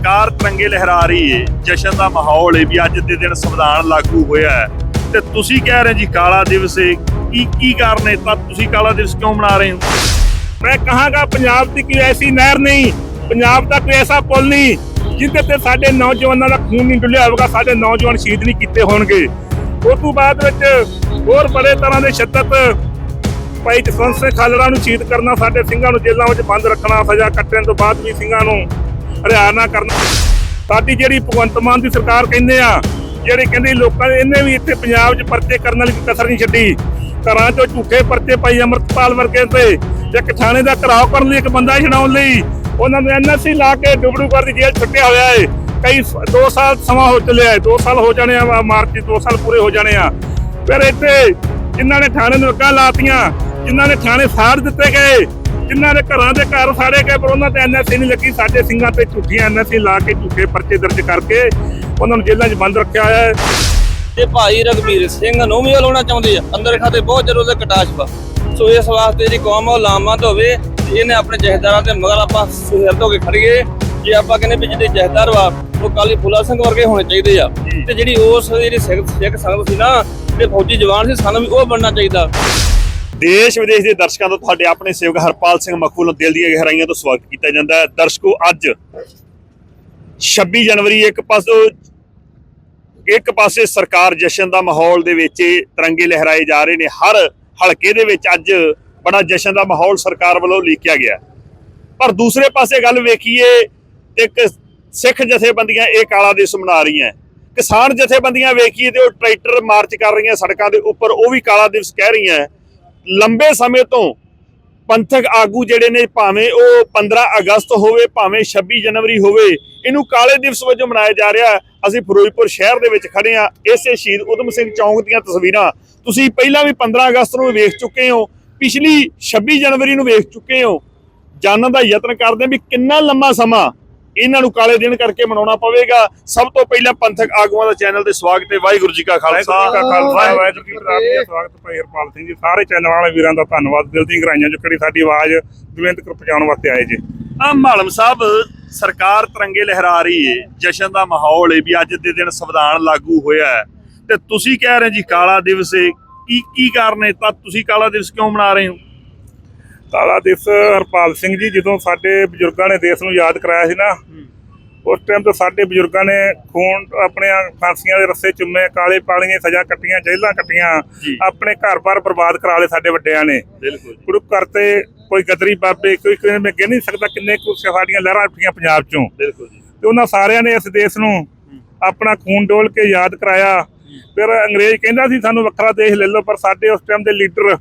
ਸਰਕਾਰ ਤਿਰੰਗੇ ਲਹਿਰਾ ਰਹੀ ਏ। ਜਸ਼ਨ ਦਾ ਮਾਹੌਲ ਏ ਵੀ ਅੱਜ ਦੇ ਦਿਨ ਸੰਵਿਧਾਨ ਲਾਗੂ ਹੋਇਆ ਹੈ। ਤੇ ਤੁਸੀਂ ਕਹਿ ਰਹੇ ਜੀ ਕਾਲਾ ਦਿਵਸ ਏ। ਕੀ ਕੀ ਕਾਰਨ ਹੈ ਤਾਂ ਤੁਸੀਂ ਕਾਲਾ ਦਿਵਸ ਕਿਉਂ ਮਨਾ ਰਹੇ ਹੋ? ਮੈਂ ਕਹਾਂਗਾ ਪੰਜਾਬ ਦੀ ਕੋਈ ਐਸੀ ਨਹਿਰ ਨਹੀਂ। ਪੰਜਾਬ ਦਾ ਕੋਈ ਐਸਾ ਪੁਲ ਨਹੀਂ, ਜਿੱਥੇ ਤੇ ਸਾਡੇ ਨੌਜਵਾਨਾਂ ਦਾ ਖੂਨ ਨਹੀਂ ਡੁੱਲਿਆ ਹੋਵੇਗਾ, ਸਾਡੇ ਨੌਜਵਾਨ ਸ਼ਹੀਦ ਨਹੀਂ ਕੀਤੇ ਹੋਣਗੇ। ਉਸ ਤੋਂ ਬਾਅਦ ਵਿੱਚ ਹੋਰ ਬੜੇ ਤਰ੍ਹਾਂ ਦੇ ਸ਼ੱਦਤ ਭਾਈ ਜਸਵੰਤ ਸਿੰਘ ਖਾਲੜਾ ਨੂੰ ਸ਼ਹੀਦ ਕਰਨਾ, ਸਾਡੇ ਸਿੰਘਾਂ ਨੂੰ ਜੇਲ੍ਹਾਂ ਵਿੱਚ ਬੰਦ ਰੱਖਣਾ, ਸਜ਼ਾ ਕੱਟਣ ਤੋਂ ਬਾਅਦ ਵੀ ਸਿੰਘਾਂ ਨੂੰ ਹਰਿਆਣਾ ਕਰਨਾ। ਸਾਡੀ ਜਿਹੜੀ ਭਗਵੰਤ ਮਾਨ ਦੀ ਸਰਕਾਰ ਕਹਿੰਦੇ ਆ, ਜਿਹੜੇ ਕਹਿੰਦੇ ਲੋਕਾਂ ਨੇ ਇਹਨੇ ਵੀ ਇੱਥੇ ਪੰਜਾਬ 'ਚ ਪਰਚੇ ਕਰਨ ਵਾਲੀ ਕਸਰ ਨਹੀਂ ਛੱਡੀ। ਘਰਾਂ 'ਚੋਂ ਝੂਠੇ ਪਰਚੇ ਪਾਈ ਅਮਰਤਪਾਲ ਵਰਗੇ ਤੇ ਇੱਕ ਥਾਣੇ ਦਾ ਘਰਾਓ ਕਰਨ ਲਈ ਇੱਕ ਬੰਦਾ ਛਡਾਉਣ ਲਈ ਉਹਨਾਂ ਨੂੰ ਐਨਐਸਸੀ ਲਾ ਕੇ ਡੁਬੜੂਗੜ ਦੀ ਜੇਲ੍ਹ ਛੁੱਟਿਆ ਹੋਇਆ ਏ। ਕਈ 2 ਸਾਲ ਸਮਾਂ ਹੋ ਚੱਲਿਆ 2 ਸਾਲ ਹੋ ਜਾਣੇ ਆ ਮਾਰਚ 'ਚ 2 ਸਾਲ ਪੂਰੇ ਹੋ ਜਾਣੇ ਆ। ਫਿਰ ਇੱਥੇ ਜਿਨ੍ਹਾਂ ਨੇ ਥਾਣੇ ਨੂੰ ਅੱਗਾ ਲਾਤੀਆਂ, ਜਿਨ੍ਹਾਂ ਨੇ ਥਾਣੇ ਸਾੜ ਦਿੱਤੇ ਗਏ ਜਿਨ੍ਹਾਂ ਦੇ ਘਰਾਂ ਦੇ ਘਰ ਸਾੜੇ ਗਏ ਪਰ ਉਹਨਾਂ ਤੇ ਐਨਐਸਸੀ ਨਹੀਂ ਲੱਗੀ। ਸਾਡੇ ਸਿੰਘਾਂ ਤੇ ਝੂਠੀਆਂ ਐਨਐਸਸੀ ਲਾ ਕੇ ਝੂਠੇ ਪਰਚੇ ਦਰਜ ਕਰਕੇ ਉਹਨਾਂ ਨੂੰ ਜੇਲ੍ਹਾਂ 'ਚ ਬੰਦ ਰੱਖਿਆ ਹੋਇਆ ਹੈ। ਤੇ ਭਾਈ ਰਗਵੀਰ ਸਿੰਘ ਨੂੰ ਵੀ ਲਾਉਣਾ ਚਾਹੁੰਦੇ ਆ। ਅੰਦਰ ਖਾਤੇ ਬਹੁਤ ਜ਼ਰੂਰ ਦੇ ਕਟਾਸ਼ ਸੋ ਇਸ ਵਾਸਤੇ ਜਿਹੜੀ ਕੌਮ ਉਹ ਲਾਮਬੰਦ ਹੋਵੇ, ਇਹਨੇ ਆਪਣੇ ਜਹਦਾਰਾਂ ਦੇ ਮਗਰ ਆਪਾਂ ਸੁਹਿਰਦ ਹੋ ਕੇ ਖੜੀਏ ਜੇ ਆਪਾਂ ਕਹਿੰਦੇ ਵੀ ਜਿਹੜੇ ਜਹਦਾਰ ਵਾ, ਉਹ ਕਾਲੀ ਫੁੱਲਾ ਸਿੰਘ ਵਰਗੇ ਹੋਣੇ ਚਾਹੀਦੇ ਆ। ਤੇ ਜਿਹੜੀ ਉਸ ਜਿਹੜੀ ਸਿੱਖ ਸੰਗਤ ਸੀ ਨਾ ਤੇ ਫੌਜੀ ਜਵਾਨ ਸੀ, ਸਾਨੂੰ ਵੀ ਉਹ ਬਣਨਾ ਚਾਹੀਦਾ। ਦੇਸ਼ ਵਿਦੇਸ਼ ਦੇ ਦਰਸ਼ਕਾਂ ਤੋਂ ਤੁਹਾਡੇ ਆਪਣੇ ਸੇਵਕ ਹਰਪਾਲ ਸਿੰਘ ਮਖੂ ਨੂੰ ਦਿਲ ਦੀਆਂ ਗਹਿਰਾਈਆਂ ਤੋਂ ਸਵਾਗਤ ਕੀਤਾ ਜਾਂਦਾ ਹੈ। ਦਰਸ਼ਕੋ, ਅੱਜ 26 ਜਨਵਰੀ, ਇੱਕ ਪਾਸੋਂ ਇੱਕ ਪਾਸੇ ਸਰਕਾਰ ਜਸ਼ਨ ਦਾ ਮਾਹੌਲ ਦੇ ਵਿੱਚ ਤਿਰੰਗੇ ਲਹਿਰਾਏ ਜਾ ਰਹੇ ਨੇ। ਹਰ ਹਲਕੇ ਦੇ ਵਿੱਚ ਅੱਜ ਬੜਾ ਜਸ਼ਨ ਦਾ ਮਾਹੌਲ ਸਰਕਾਰ ਵੱਲੋਂ ਲੀਕਿਆ ਗਿਆ ਪਰ ਦੂਸਰੇ ਪਾਸੇ ਗੱਲ ਵੇਖੀਏ, ਇੱਕ ਸਿੱਖ ਜਥੇਬੰਦੀਆਂ ਇਹ ਕਾਲਾ ਦਿਵਸ ਮਨਾ ਰਹੀਆਂ ਕਿਸਾਨ ਜਥੇਬੰਦੀਆਂ ਵੇਖੀਏ ਤੇ ਉਹ ਟਰੈਕਟਰ ਮਾਰਚ ਕਰ ਰਹੀਆਂ ਸੜਕਾਂ ਦੇ ਉੱਪਰ, ਉਹ ਵੀ ਕਾਲਾ ਦਿਵਸ ਕਹਿ ਰਹੀਆਂ ਲੰਬੇ ਸਮੇਂ ਤੋਂ ਪੰਥਕ ਆਗੂ ਜਿਹੜੇ ਨੇ, ਭਾਵੇਂ ਉਹ 15 ਅਗਸਤ ਹੋਵੇ, ਭਾਵੇਂ 26 ਜਨਵਰੀ ਹੋਵੇ, ਇਹਨੂੰ ਕਾਲੇ ਦਿਵਸ ਵਜੋਂ ਮਨਾਇਆ ਜਾ ਰਿਹਾ। ਅਸੀਂ ਫਿਰੋਜ਼ਪੁਰ ਸ਼ਹਿਰ ਦੇ ਵਿੱਚ ਖੜੇ ਆ ਇਸੇ ਸ਼ਹੀਦ ਉਦਮ ਸਿੰਘ ਚੌਂਕ ਦੀਆਂ ਤਸਵੀਰਾਂ। ਤੁਸੀਂ ਪਹਿਲਾਂ ਵੀ 15 ਅਗਸਤ ਨੂੰ ਵੇਖ ਚੁੱਕੇ ਹੋ। ਪਿਛਲੀ 26 ਜਨਵਰੀ ਨੂੰ ਵੇਖ ਚੁੱਕੇ ਹੋ। ਜਾਣਨ ਦਾ ਯਤਨ ਕਰਦੇ ਹਾਂ ਵੀ ਕਿੰਨਾ ਲੰਮਾ ਸਮਾਂ ਇਹਨਾਂ ਨੂੰ ਕਾਲੇ ਦਿਨ ਕਰਕੇ ਮਨਾਉਣਾ ਪਵੇਗਾ। ਸਭ ਤੋਂ ਪਹਿਲਾਂ ਪੰਥਕ ਆਗੂਆਂ ਦਾ ਚੈਨਲ ਤੇ ਸਵਾਗਤ ਹੈ। ਵਾਹਿਗੁਰੂ ਜੀ ਕਾ ਖਾਲਸਾ। ਵਾਹਿਗੁਰੂ ਜੀ ਕਾ ਖਾਲਸਾ। ਵਾਹਿਗੁਰੂ ਜੀ ਕੀ ਫਤਿਹ ਜੀ ਸਵਾਗਤ ਭਾਈ ਹਰਪਾਲ ਸਿੰਘ ਜੀ। ਸਾਰੇ ਚੈਨਲ ਵਾਲੇ ਵੀਰਾਂ ਦਾ ਧੰਨਵਾਦ। ਦਿਲ ਦੀਆਂ ਗਰਾਈਆਂ ਚੋਂ ਕਿਹੜੀ ਸਾਡੀ ਆਵਾਜ਼ ਦੁਨੀਆ ਤੱਕ ਪਹੁੰਚਾਉਣ ਵਾਸਤੇ ਆਏ ਜੀ? ਆ ਮਾਲਮ ਸਾਹਿਬ ਸਰਕਾਰ ਤਿਰੰਗੇ ਲਹਿਰਾ ਰਹੀ ਏ। ਜਸ਼ਨ ਦਾ ਮਾਹੌਲ ਏ ਵੀ ਅੱਜ ਦੇ ਦਿਨ ਸੰਵਿਧਾਨ ਲਾਗੂ ਹੋਇਆ ਹੈ। ਤੇ ਤੁਸੀਂ ਕਹਿ ਰਹੇ ਜੀ ਕਾਲਾ ਦਿਵਸ ਏ। ਕੀ ਕੀ ਕਾਰਨ ਹੈ ਤਾਂ ਤੁਸੀਂ ਕਾਲਾ ਦਿਵਸ ਕਿਉਂ ਮਨਾ ਰਹੇ ਹੋ? ਕਾਲਾ ਦਿਵਸ ਹਰਪਾਲ ਸਿੰਘ ਜੀ ਜਦੋਂ ਸਾਡੇ ਬਜ਼ੁਰਗਾਂ ਨੇ ਦੇਸ਼ ਨੂੰ ਯਾਦ ਕਰਾਇਆ ਸੀ ਨਾ ਉਸ ਟਾਈਮ ਤੋਂ ਸਾਡੇ ਬਜ਼ੁਰਗਾਂ ਨੇ ਖੂਨ ਆਪਣੇ ਫਾਂਸੀਆਂ ਦੇ ਰੱਸੇ ਚੁੰਮੇ ਕਾਲੇ ਪਾਲੀਆਂ ਸਜ਼ਾ ਕੱਟੀਆਂ ਜੇਲ੍ਹਾਂ ਕੱਟੀਆਂ। ਆਪਣੇ ਘਰ-ਬਾਰ ਬਰਬਾਦ ਕਰਾ ਲਏ ਸਾਡੇ ਵੱਡਿਆਂ ਨੇ। ਬਿਲਕੁਲ ਗੁਰੂ ਘਰ ਤੇ ਕੋਈ ਗਦਰੀ ਬਾਬੇ ਕੋਈ ਕੋਈ ਮੈਂ ਕਹਿ ਨਹੀਂ ਸਕਦਾ ਕਿੰਨੇ ਕੁ ਸਾਡੀਆਂ ਲਹਿਰਾਂ ਉੱਠੀਆਂ ਪੰਜਾਬ ਚੋਂ। ਬਿਲਕੁਲ ਤੇ ਉਹਨਾਂ ਸਾਰਿਆਂ ਨੇ ਇਸ ਦੇਸ਼ ਨੂੰ ਆਪਣਾ ਖੂਨ ਡੋਲ ਕੇ ਯਾਦ ਕਰਾਇਆ। ਫਿਰ ਅੰਗਰੇਜ਼ ਕਹਿੰਦਾ ਸੀ ਸਾਨੂੰ ਵੱਖਰਾ ਦੇਸ਼ ਲੈ ਲਓ ਪਰ ਸਾਡੇ ਉਸ ਟਾਈਮ ਦੇ ਲੀਡਰ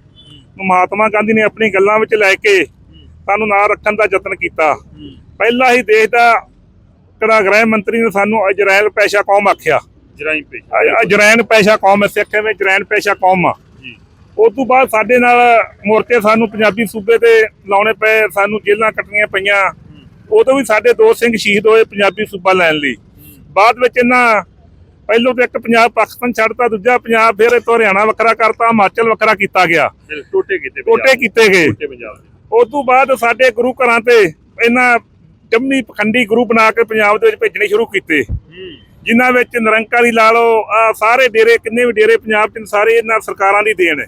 ਮਹਾਤਮਾ ਗਾਂਧੀ ਨੇ ਆਪਣੀ ਗੱਲਾਂ ਵਿੱਚ ਲੈ ਕੇ ਸਾਨੂੰ ਨਾਲ ਰੱਖਣ ਦਾ ਯਤਨ ਕੀਤਾ। ਪਹਿਲਾ ਹੀ ਦੇਸ਼ ਦਾ ਕਿਹੜਾ ਗ੍ਰਹਿ ਮੰਤਰੀ ਨੇ ਸਾਨੂੰ ਇਜ਼ਰਾਈਲ ਪੈਸ਼ਾ ਕੌਮ ਆਖਿਆ। ਜਰਾਈ ਪੇ ਇਜ਼ਰਾਈਲ ਪੈਸ਼ਾ ਕੌਮ ਸਿੱਖ ਵਿੱਚ ਇਜ਼ਰਾਈਲ ਪੈਸ਼ਾ ਕੌਮ ਆ। ਉਸ ਤੋਂ ਬਾਅਦ ਸਾਡੇ ਨਾਲ ਮੋਰਚੇ ਸਾਨੂੰ ਪੰਜਾਬੀ ਸੂਬੇ ਤੇ ਲਾਉਣੇ ਪਏ ਸਾਨੂੰ ਜੇਲ੍ਹਾਂ ਕੱਟਣੀਆਂ ਪਈਆਂ। ਉਦੋਂ ਵੀ ਸਾਡੇ ਦੋ ਸਿੰਘ ਸ਼ਹੀਦ ਹੋਏ ਪੰਜਾਬੀ ਸੂਬਾ ਲੈਣ ਲਈ। ਬਾਅਦ ਵਿੱਚ ਇਹਨਾਂ ਪਹਿਲੋਂ ਤੇ ਇੱਕ ਪੰਜਾਬ ਪਾਕਿਸਤਾਨ ਛੱਡਤਾ ਦੂਜਾ ਪੰਜਾਬ ਫਿਰ ਇਤੋਂ ਹਰਿਆਣਾ ਵੱਖਰਾ ਕਰਤਾ ਹਿਮਾਚਲ ਵੱਖਰਾ ਕੀਤਾ ਗਿਆ। ਟੋਟੇ ਕੀਤੇ ਟੋਟੇ ਕੀਤੇ ਗਏ। ਉਸ ਤੋਂ ਬਾਅਦ ਸਾਡੇ ਗੁਰੂ ਘਰਾਂ ਤੇ ਇਹਨਾਂ ਜੰਮੀ ਪਖੰਡੀ ਗੁਰੂ ਬਣਾ ਕੇ ਪੰਜਾਬ ਦੇ ਵਿੱਚ ਭੇਜਣੇ ਸ਼ੁਰੂ ਕੀਤੇ। ਜਿਨ੍ਹਾਂ ਵਿੱਚ ਨਿਰੰਕਾਰੀ ਲਾ ਲਓ ਆਹ ਸਾਰੇ ਡੇਰੇ ਕਿੰਨੇ ਵੀ ਡੇਰੇ ਪੰਜਾਬ 'ਚ ਸਾਰੇ ਇਹਨਾਂ ਸਰਕਾਰਾਂ ਦੀ ਦੇਣ ਹੈ।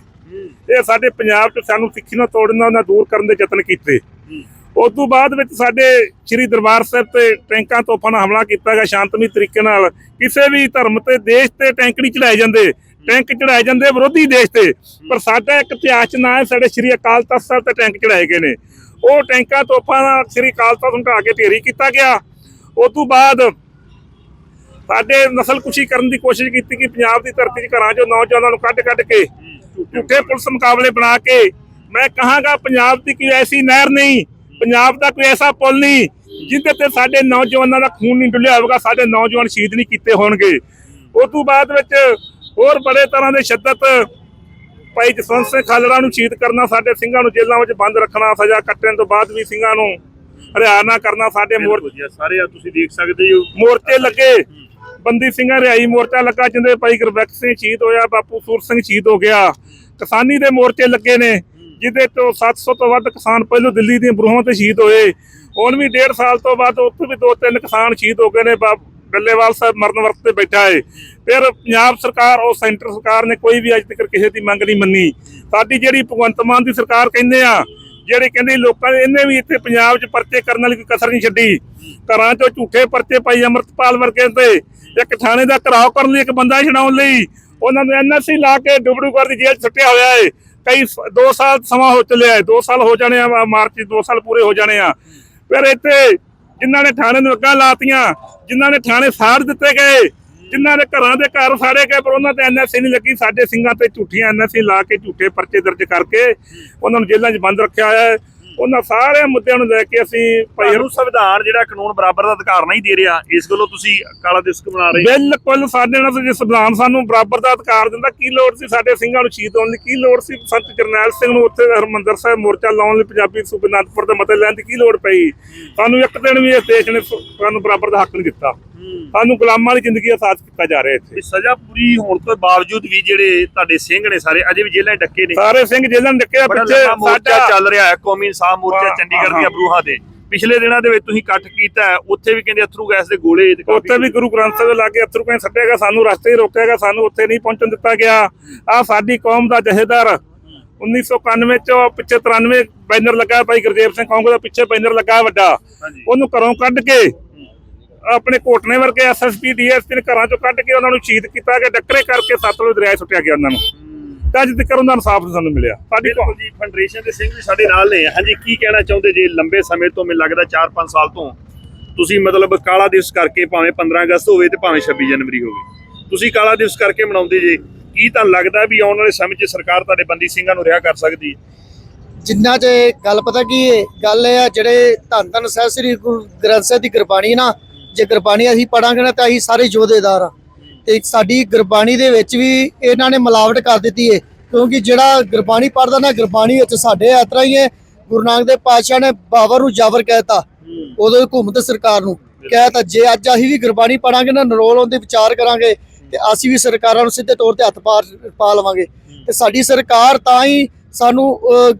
ਇਹ ਸਾਡੇ ਪੰਜਾਬ 'ਚ ਸਾਨੂੰ ਸਿੱਖੀ ਨੂੰ ਤੋੜਨ ਉਹਨਾਂ ਦੂਰ ਕਰਨ ਦੇ ਯਤਨ ਕੀਤੇ। ਉਸ ਤੋਂ ਬਾਅਦ ਵਿੱਚ ਸਾਡੇ ਸ੍ਰੀ ਦਰਬਾਰ ਸਾਹਿਬ ਤੇ ਟੈਂਕਾਂ ਤੋਪਾਂ ਨਾਲ ਹਮਲਾ ਕੀਤਾ ਗਿਆ ਸ਼ਾਂਤਮਈ ਤਰੀਕੇ ਨਾਲ। ਕਿਸੇ ਵੀ ਧਰਮ ਤੇ ਦੇਸ਼ ਤੇ ਟੈਂਕ ਨਹੀਂ ਚੜਾਏ ਜਾਂਦੇ। ਟੈਂਕ ਚੜਾਏ ਜਾਂਦੇ ਵਿਰੋਧੀ ਦੇਸ਼ ਤੇ। ਪਰ ਸਾਡਾ ਇੱਕ ਇਤਿਹਾਸ ਚ ਨਾਂ ਹੈ, ਸਾਡੇ ਸ੍ਰੀ ਅਕਾਲ ਤਖਤ ਸਾਹਿਬ ਤੇ ਟੈਂਕ ਚੜਾਏ ਗਏ ਨੇ। ਉਹ ਟੈਂਕਾਂ ਤੋਪਾਂ ਨਾਲ ਸ੍ਰੀ ਅਕਾਲ ਤਖਤ ਨੂੰ ਢਾਹ ਕੇ ਢੇਰੀ ਕੀਤਾ ਗਿਆ। ਉਸ ਤੋਂ ਬਾਅਦ ਸਾਡੇ ਨਸਲਕੁਸ਼ੀ ਕਰਨ ਦੀ ਕੋਸ਼ਿਸ਼ ਕੀਤੀ ਕਿ ਪੰਜਾਬ ਦੀ ਧਰਤੀ 'ਚ ਘਰਾਂ 'ਚੋਂ ਨੌਜਵਾਨਾਂ ਨੂੰ ਕੱਢ ਕੱਢ ਕੇ ਝੂਠੇ ਪੁਲਿਸ ਮੁਕਾਬਲੇ ਬਣਾ ਕੇ ਮੈਂ ਕਹਾਂਗਾ, ਪੰਜਾਬ ਦੀ ਕੋਈ ਐਸੀ ਨਹਿਰ ਨਹੀਂ ਪੰਜਾਬ ਦਾ ਕੋਈ ਐਸਾ ਪੁਲ ਨਹੀਂ ਜਿੱਥੇ ਤੇ ਸਾਡੇ ਨੌਜਵਾਨਾਂ ਦਾ ਖੂਨ ਨਹੀਂ ਡੁੱਲਿਆ ਹੋਵੇਗਾ ਸਾਡੇ ਨੌਜਵਾਨ ਸ਼ਹੀਦ ਨਹੀਂ ਕੀਤੇ ਹੋਣਗੇ। ਉਸ ਤੋਂ ਬਾਅਦ ਵਿੱਚ ਹੋਰ ਬੜੇ ਤਰ੍ਹਾਂ ਦੇ ਸ਼ੱਦਤ ਭਾਈ ਜਸਵੰਤ ਸਿੰਘ ਖਾਲੜਾ ਨੂੰ ਸ਼ਹੀਦ ਕਰਨਾ ਸਾਡੇ ਸਿੰਘਾਂ ਨੂੰ ਜੇਲ੍ਹਾਂ ਵਿੱਚ ਬੰਦ ਰੱਖਣਾ ਸਜ਼ਾ ਕੱਟਣ ਤੋਂ ਬਾਅਦ ਵੀ ਸਿੰਘਾਂ ਨੂੰ ਨਾ ਕਰਨਾ ਸਾਡੇ ਮੋਰ ਬਿਲਕੁਲ ਜੀ, ਸਾਰੇ ਆ ਤੁਸੀਂ ਦੇਖ ਸਕਦੇ ਹੋ। ਮੋਰਚੇ ਲੱਗੇ। ਬੰਦੀ ਸਿੰਘਾਂ ਰਿਹਾਈ ਮੋਰਚਾ ਲੱਗਾ ਜਿੰਦੇ ਭਾਈ ਗੁਰਬਖਸ਼ ਸਿੰਘ ਸ਼ਹੀਦ ਹੋਇਆ ਬਾਪੂ ਸੂਰ ਸਿੰਘ ਸ਼ਹੀਦ ਹੋ ਗਿਆ। ਕਿਸਾਨੀ ਦੇ ਮੋਰਚੇ ਲੱਗੇ ਨੇ। ਜਿਹਦੇ ਤੋਂ 700 ਤੋਂ ਵੱਧ ਕਿਸਾਨ ਪਹਿਲੋਂ ਦਿੱਲੀ ਦੀਆਂ ਬਰੂਹਾਂ ਤੇ ਸ਼ਹੀਦ ਹੋਏ। ਹੁਣ ਵੀ ਡੇਢ ਸਾਲ ਤੋਂ ਬਾਅਦ ਉੱਥੇ ਵੀ ਦੋ ਤਿੰਨ ਕਿਸਾਨ ਸ਼ਹੀਦ ਹੋ ਗਏ ਨੇ, ਬਾ- ਸਾਹਿਬ ਮਰਨ ਵਰਤ ਤੇ ਬੈਠਾ ਏ। ਫਿਰ ਪੰਜਾਬ ਸਰਕਾਰ, ਉਹ ਸੈਂਟਰ ਸਰਕਾਰ ਨੇ ਕੋਈ ਵੀ ਅੱਜ ਤੱਕ ਕਿਸੇ ਦੀ ਮੰਗ ਨਹੀਂ ਮੰਨੀ। ਸਾਡੀ ਜਿਹੜੀ ਭਗਵੰਤ ਮਾਨ ਦੀ ਸਰਕਾਰ ਕਹਿੰਦੇ ਆ, ਜਿਹੜੇ ਕਹਿੰਦੇ ਲੋਕਾਂ ਨੇ ਇਹਨੇ ਵੀ ਇੱਥੇ ਪੰਜਾਬ 'ਚ ਪਰਚੇ ਕਰਨ ਵਾਲੀ ਕੋਈ ਕਸਰ ਨਹੀਂ ਛੱਡੀ। ਘਰਾਂ 'ਚੋਂ ਝੂਠੇ ਪਰਚੇ ਪਾਈ ਅਮਰਤਪਾਲ ਵਰਗੇ ਤੇ ਇੱਕ ਥਾਣੇ ਦਾ ਘਰਾਓ ਕਰਨ ਲਈ ਇੱਕ ਬੰਦਾ ਛਡਾਉਣ ਲਈ। ਉਹਨਾਂ ਨੂੰ ਐਨਐਸਸੀ ਲਾ ਕੇ ਡੁਬੜੂਗੜ੍ਹ ਦੀ ਜੇਲ੍ਹ 'ਚ ਸੁੱਟਿਆ ਹੋਇਆ ਏ। ਕਈ 2 ਸਾਲ ਸਮਾਂ ਹੋ ਚੱਲਿਆ ਹੈ 2 ਸਾਲ ਹੋ ਜਾਣੇ ਆ ਵਾ- ਮਾਰਚ 'ਚ 2 ਸਾਲ ਪੂਰੇ ਹੋ ਜਾਣੇ ਆ। ਫਿਰ ਇੱਥੇ ਜਿਨ੍ਹਾਂ ਨੇ ਥਾਣੇ ਨੂੰ ਅੱਗਾਂ ਲਾਤੀਆਂ, ਜਿਨ੍ਹਾਂ ਨੇ ਥਾਣੇ ਸਾੜ ਦਿੱਤੇ ਗਏ, ਜਿਨ੍ਹਾਂ ਦੇ ਘਰਾਂ ਦੇ ਘਰ ਸਾੜੇ ਗਏ, ਪਰ ਉਹਨਾਂ ਤੇ ਐਨਐਸਸੀ ਨਹੀਂ ਲੱਗੀ। ਸਾਡੇ ਸਿੰਘਾਂ ਤੇ ਝੂਠੀਆਂ ਐਨਐਸਸੀ ਲਾ ਕੇ ਝੂਠੇ ਪਰਚੇ ਦਰਜ ਕਰਕੇ ਉਹਨਾਂ ਨੂੰ ਜੇਲ੍ਹਾਂ 'ਚ ਬੰਦ ਰੱਖਿਆ ਹੋਇਆ ਹੈ। ਉਹਨਾਂ ਸਾਰੇ ਮੁੱਦਿਆਂ ਨੂੰ ਲੈ ਕੇ ਅਸੀਂ ਭਾਈ ਤੁਹਾਨੂੰ ਸੰਵਿਧਾਨ ਜਿਹੜਾ ਕਾਨੂੰਨ ਬਰਾਬਰ ਦਾ ਅਧਿਕਾਰ ਨਹੀਂ ਦੇ ਰਿਹਾ ਇਸ ਗੱਲੋਂ ਤੁਸੀਂ ਕਾਲਾ ਦਿਵਸ ਮਨਾ ਰਹੇ ਬਿਲਕੁਲ ਸਾਡੇ ਨਾਲ ਜੇ ਸੰਵਿਧਾਨ ਸਾਨੂੰ ਬਰਾਬਰ ਦਾ ਅਧਿਕਾਰ ਦਿੰਦਾ ਕੀ ਲੋੜ ਸੀ ਸਾਡੇ ਸਿੰਘਾਂ ਨੂੰ ਸ਼ਹੀਦ ਹੋਣ ਦੀ? ਕੀ ਲੋੜ ਸੀ ਸੰਤ ਜਰਨੈਲ ਸਿੰਘ ਨੂੰ ਉੱਥੇ ਹਰਮੰਦਰ ਸਾਹਿਬ ਮੋਰਚਾ ਲਾਉਣ ਲਈ ਪੰਜਾਬੀ ਸੂਬੇ ਅਨੰਦਪੁਰ ਦੇ ਮਤੇ ਲੈਣ ਦੀ ਕੀ ਲੋੜ ਪਈ? ਸਾਨੂੰ ਇੱਕ ਦਿਨ ਵੀ ਇਸ ਦੇਸ਼ ਨੇ ਸਾਨੂੰ ਬਰਾਬਰ ਦਾ ਹੱਕ ਨਹੀਂ ਦਿੱਤਾ। ਸਾਨੂੰ ਗੁਲਾਮਾਂ ਵਾਲੀ ਜ਼ਿੰਦਗੀ ਆਸਾਦ ਕੀਤਾ ਜਾ ਰਿਹਾ ਇੱਥੇ। ਸਜ਼ਾ ਪੂਰੀ ਹੋਣ ਤੋਂ ਬਾਵਜੂਦ ਵੀ ਜਿਹੜੇ ਤੁਹਾਡੇ ਸਿੰਘ ਨੇ ਸਾਰੇ ਅਜੇ ਵੀ ਜੇਲ੍ਹਾਂ ਡੱਕੇ ਨੇ। ਸਾਰੇ ਸਿੰਘ ਜੇਲ੍ਹਾਂ ਡੱਕਿਆ ਬੜਾ ਪਿੱਛੇ ਸਾਡਾ ਚੱਲ ਰਿਹਾ ਹੈ ਕੌਮੀ ਇਨਸਾਫ ਮੋਰਚਾ ਹਾਂ, ਚੰਡੀਗੜ੍ਹ ਦੀਆਂ ਬਰੂਹਾਂ ਤੇ ਪਿਛਲੇ ਦਿਨਾਂ ਦੇ ਵਿੱਚ ਤੁਸੀਂ ਇਕੱਠ ਕੀਤਾ ਉੱਥੇ ਵੀ ਕਹਿੰਦੇ ਅਥਰੂ ਗੈਸ ਦੇ ਗੋਲੇ ਉੱਥੇ ਵੀ ਗੁਰੂ ਗ੍ਰੰਥ ਸਾਹਿਬ ਦੇ ਲਾਗੇ ਅਥਰੂ ਕਹਿੰਦੇ ਸੱਟੇਗਾ ਸਾਨੂੰ ਰਸਤੇ ਹੀ ਰੋਕੇਗਾ ਸਾਨੂੰ ਉੱਥੇ ਨਹੀਂ ਪਹੁੰਚਣ ਦਿੱਤਾ ਗਿਆ। ਆ ਸਾਡੀ ਕੌਮ ਦਾ ਜਹੇਦਾਰ 1991 ਚ ਪਿੱਛੇ 93 ਬੈਨਰ ਲੱਗਾ ਭਾਈ ਗੁਰਦੇਵ ਸਿੰਘ ਕੌਂਗੋ ਦਾ ਪਿੱਛੇ ਬੈਨਰ ਲੱਗਾ ਵੱਡਾ। ਉਹਨੂੰ ਘਰੋਂ ਕੱਢ ਕੇ ਆਪਣੇ ਕੋਟਨੇ ਵਰਗੇ ਐਸਐਸਪੀ ਡੀਐਸਪੀ ਨੇ ਘਰਾਂ ਚੋਂ ਕੱਢ ਕੇ ਉਹਨਾਂ ਨੂੰ ਸ਼ਹੀਦ ਕੀਤਾ ਗਿਆ। ਡੱਕਰੇ ਕਰਕੇ ਸਤਲੁਜ ਦਰਿਆ ਸੁੱਟਿਆ ਗਿਆ ਉਹਨਾਂ ਨੂੰ। ਤੇ ਅੱਜ ਤੱਕ ਉਹਨਾਂ ਇਨਸਾਫ ਨਹੀਂ ਸਾਨੂੰ ਮਿਲਿਆ। ਸਾਡੀ ਬਿਲਕੁਲ ਜੀ ਫੈਡਰੇਸ਼ਨ ਦੇ ਸਿੰਘ ਵੀ ਸਾਡੇ ਨਾਲ ਨੇ। ਹਾਂਜੀ ਕੀ ਕਹਿਣਾ ਚਾਹੁੰਦੇ ਜੇ ਲੰਬੇ ਸਮੇਂ ਤੋਂ ਮੈਨੂੰ ਲੱਗਦਾ 4-5 ਸਾਲ ਤੋਂ? ਤੁਸੀਂ ਮਤਲਬ ਕਾਲਾ ਦਿਵਸ ਕਰਕੇ ਭਾਵੇਂ 15 ਅਗਸਤ ਹੋਵੇ ਤੇ ਭਾਵੇਂ 26 ਜਨਵਰੀ ਹੋਵੇ। ਤੁਸੀਂ ਕਾਲਾ ਦਿਵਸ ਕਰਕੇ ਮਨਾਉਂਦੇ ਜੇ ਕੀ ਤੁਹਾਨੂੰ ਲੱਗਦਾ ਵੀ ਆਉਣ ਵਾਲੇ ਸਮੇਂ 'ਚ ਸਰਕਾਰ ਤੁਹਾਡੇ ਬੰਦੀ ਸਿੰਘਾਂ ਨੂੰ ਰਿਹਾ ਕਰ ਸਕਦੀ ਹੈ? ਜਿੰਨਾ ਚ ਗੱਲ ਪਤਾ ਕੀ ਹੈ ਗੱਲ ਇਹ ਆ ਜਿਹੜੇ ਧੰਨ ਧੰਨ ਸਾਹਿਬ ਸ੍ਰੀ ਗੁਰੂ ਗ੍ਰੰਥ ਸਾਹਿਬ ਦੀ ਗੁਰਬਾਣੀ ਨਾ ਜੇ ਗੁਰਬਾਣੀ ਅਸੀਂ ਪੜਾਂਗੇ ਨਾ ਤਾਂ ਅਸੀਂ ਸਾਰੇ ਯੋਧੇਦਾਰ ਆ। ਤੇ ਸਾਡੀ ਗੁਰਬਾਣੀ ਦੇ ਵਿੱਚ ਵੀ ਇਹਨਾਂ ਨੇ ਮਿਲਾਵਟ ਕਰ ਦਿੱਤੀ ਹੈ ਕਿਉਂਕਿ ਜਿਹੜਾ ਗੁਰਬਾਣੀ ਪੜਦਾ ਨਾ ਗੁਰਬਾਣੀ ਵਿੱਚ ਸਾਡੇ ਯਾਤਰਾ ਹੀ ਹੈ ਗੁਰੂ ਨਾਨਕ ਦੇਵ ਪਾਤਸ਼ਾਹ ਨੇ ਬਾਬਰ ਨੂੰ ਜਾਬਰ ਕਹਿਤਾ ਉਦੋਂ ਹਕੂਮਤ ਸਰਕਾਰ ਨੂੰ ਕਹਿਤਾ ਜੇ ਅੱਜ ਅਸੀਂ ਵੀ ਗੁਰਬਾਣੀ ਪੜਾਂਗੇ ਨਾ ਨਰੋਲ ਉਹਦੇ ਵਿਚਾਰ ਕਰਾਂਗੇ ਤੇ ਅਸੀਂ ਵੀ ਸਰਕਾਰਾਂ ਨੂੰ ਸਿੱਧੇ ਤੌਰ ਤੇ ਹੱਥ ਪਾ ਪਾ ਲਵਾਂਗੇ। ਤੇ ਸਾਡੀ ਸਰਕਾਰ ਤਾਂ ਹੀ ਸਾਨੂੰ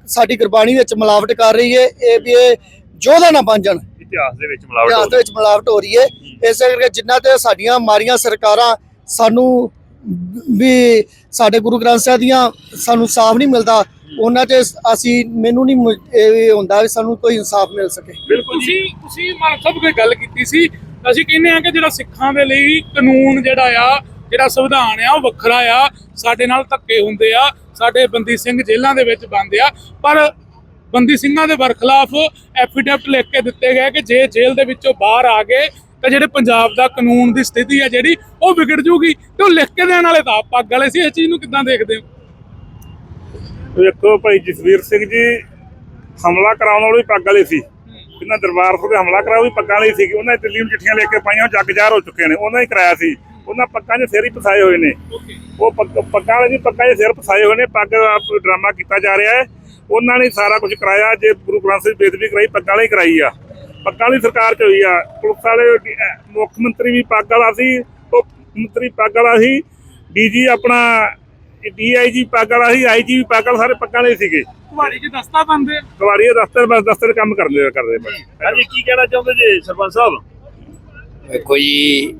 ਸਾਡੀ ਗੁਰਬਾਣੀ ਵਿੱਚ ਮਿਲਾਵਟ ਕਰ ਰਹੀ ਹੈ ਇਹ ਵੀ ਇਹ ਯੋਧਾ ਨਾ ਬਣ ਜਾਣ। ਇਤਿਹਾਸ ਦੇ ਵਿੱਚ ਮਿਲਾਵਟ ਇਤਿਹਾਸ ਹੋ ਦੇ ਵਿੱਚ ਮਿਲਾਵਟ ਹੋ ਰਹੀ ਹੈ। ਇਸੇ ਕਰਕੇ ਜਿੰਨਾ ਤੇ ਸਾਡੀਆਂ ਮਾਰੀਆਂ ਸਰਕਾਰਾਂ ਸਾਨੂੰ ਵੀ ਸਾਡੇ ਗੁਰੂ ਗ੍ਰੰਥ ਸਾਹਿਬ ਦੀਆਂ ਸਾਨੂੰ ਸਾਫ਼ ਨਹੀਂ ਮਿਲਦਾ, ਉਹਨਾਂ 'ਚ ਅਸੀਂ, ਮੈਨੂੰ ਨਹੀਂ ਇਹ ਹੁੰਦਾ ਵੀ ਸਾਨੂੰ ਕੋਈ ਇਨਸਾਫ ਮਿਲ ਸਕੇ। ਬਿਲਕੁਲ ਜੀ। ਤੁਸੀਂ ਤੁਸੀਂ ਮਾਨ ਸਾਹਿਬ ਕੋਈ ਗੱਲ ਕੀਤੀ ਸੀ, ਅਸੀਂ ਕਹਿੰਦੇ ਆ ਕਿ ਜਿਹੜਾ ਸਿੱਖਾਂ ਦੇ ਲਈ ਕਾਨੂੰਨ ਜਿਹੜਾ ਆ, ਜਿਹੜਾ ਸੰਵਿਧਾਨ ਆ, ਉਹ ਵੱਖਰਾ ਆ, ਸਾਡੇ ਨਾਲ ਧੱਕੇ ਹੁੰਦੇ ਆ, ਸਾਡੇ ਬੰਦੀ ਸਿੰਘ ਜੇਲ੍ਹਾਂ ਦੇ ਵਿੱਚ ਬੰਦੇ ਆ, ਪਰ ਬੰਦੀ ਸਿੰਘਾਂ ਦੇ ਵਰਖਲਾਫ ਐਫੀਡੈਵਿਟ ਲਿਖ ਕੇ ਦਿੱਤੇ ਗਏ ਕਿ ਜੇ ਜੇਲ੍ਹ ਦੇ ਵਿੱਚੋਂ ਬਾਹਰ ਆ ਗਏ ਤਾਂ ਜਿਹੜੇ ਪੰਜਾਬ ਦਾ ਕਾਨੂੰਨ ਦੀ ਸਥਿਤੀ ਆ ਜਿਹੜੀ ਉਹ ਵਿਗੜ ਜੂਗੀ ਤੇ ਉਹ ਲਿਖ ਕੇ ਦੇਣ ਵਾਲੇ ਤਾਂ ਪੱਗ ਵਾਲੇ ਸੀ ਇਸ ਚੀਜ਼ ਨੂੰ ਕਿੱਦਾਂ ਦੇਖਦੇ ਹੋ? ਵੇਖੋ ਭਾਈ ਜਸਵੀਰ ਸਿੰਘ ਜੀ ਹਮਲਾ ਕਰਾਉਣ ਵਾਲੇ ਵੀ ਪੱਗ ਵਾਲੇ ਸੀ। ਇਹਨਾਂ ਦਰਬਾਰ ਤੇ ਹਮਲਾ ਕਰਾਇਆ ਉਹ ਵੀ ਪੱਗਾਂ ਵਾਲੇ ਸੀ ਉਹਨਾਂ ਨੇ ਦਿੱਲੀ ਨੂੰ ਚਿੱਠੀਆਂ ਲੈ ਕੇ ਪਾਈਆਂ ਜੱਗ ਜ਼ਾਹਰ ਹੋ ਚੁੱਕੇ ਨੇ ਉਹਨਾਂ ਹੀ ਕਰਾਇਆ ਸੀ। ਉਹਨਾਂ ਪੱਗਾਂ 'ਚ ਸਿਰ ਹੀ ਫਸਾਏ ਹੋਏ ਨੇ। ਉਹ ਪੱਗ- ਵਾਲੇ ਜੀ ਪੱਗਾਂ 'ਚ ਸਿਰ ਫਸਾਏ ਹੋਏ ਨੇ ਪੱਗ ਡਰਾਮਾ ਕੀਤਾ ਜਾ ਰਿਹਾ ਹੈ। ਉਹਨਾਂ ਨੇ ਸਾਰਾ ਕੁਝ ਕਰਾਇਆ ਜੇ ਗੁਰੂ ਗ੍ਰੰਥ ਸਾਹਿਬ ਬੇਦਬੀ ਕਰਾਈ ਪੱਗਾਂ ਵਾਲੇ ਹੀ ਕਰਾਈ ਆ। ਪੱਗਾਂ ਵਾਲੀ ਸਰਕਾਰ 'ਚ ਹੋਈ ਆ। ਪੁਲਿਸ ਵਾਲੇ ਮੁੱਖ ਮੰਤਰੀ ਵੀ ਪੱਗ ਵਾਲਾ ਸੀ ਉਹ ਮੰਤਰੀ ਪੱਗ ਵਾਲਾ ਸੀ ਡੀਜੀ ਆਪਣਾ ਡੀਆਈਜੀ ਪੱਗ ਵਾਲਾ ਸੀ ਆਈਜੀ ਵੀ ਪੱਗ ਵਾਲਾ ਸਾਰੇ ਪੱਗਾਂ ਵਾਲੇ ਸੀਗੇ। ਤੁਹਾਡੀ ਜੀ ਦਸਤਾ ਬੰਦੇ ਗਵਾਰੀ ਦੇ ਦਫ਼ਤਰ ਬਸ ਦਫ਼ਤਰ ਕੰਮ ਕਰਦੇ ਕਰਦੇ ਬਸ। ਹਾਂਜੀ ਕੀ ਕਹਿਣਾ ਚਾਹੁੰਦੇ ਜੇ ਸਰਪੰਚ ਸਾਹਿਬ? ਵੇਖੋ ਜੀ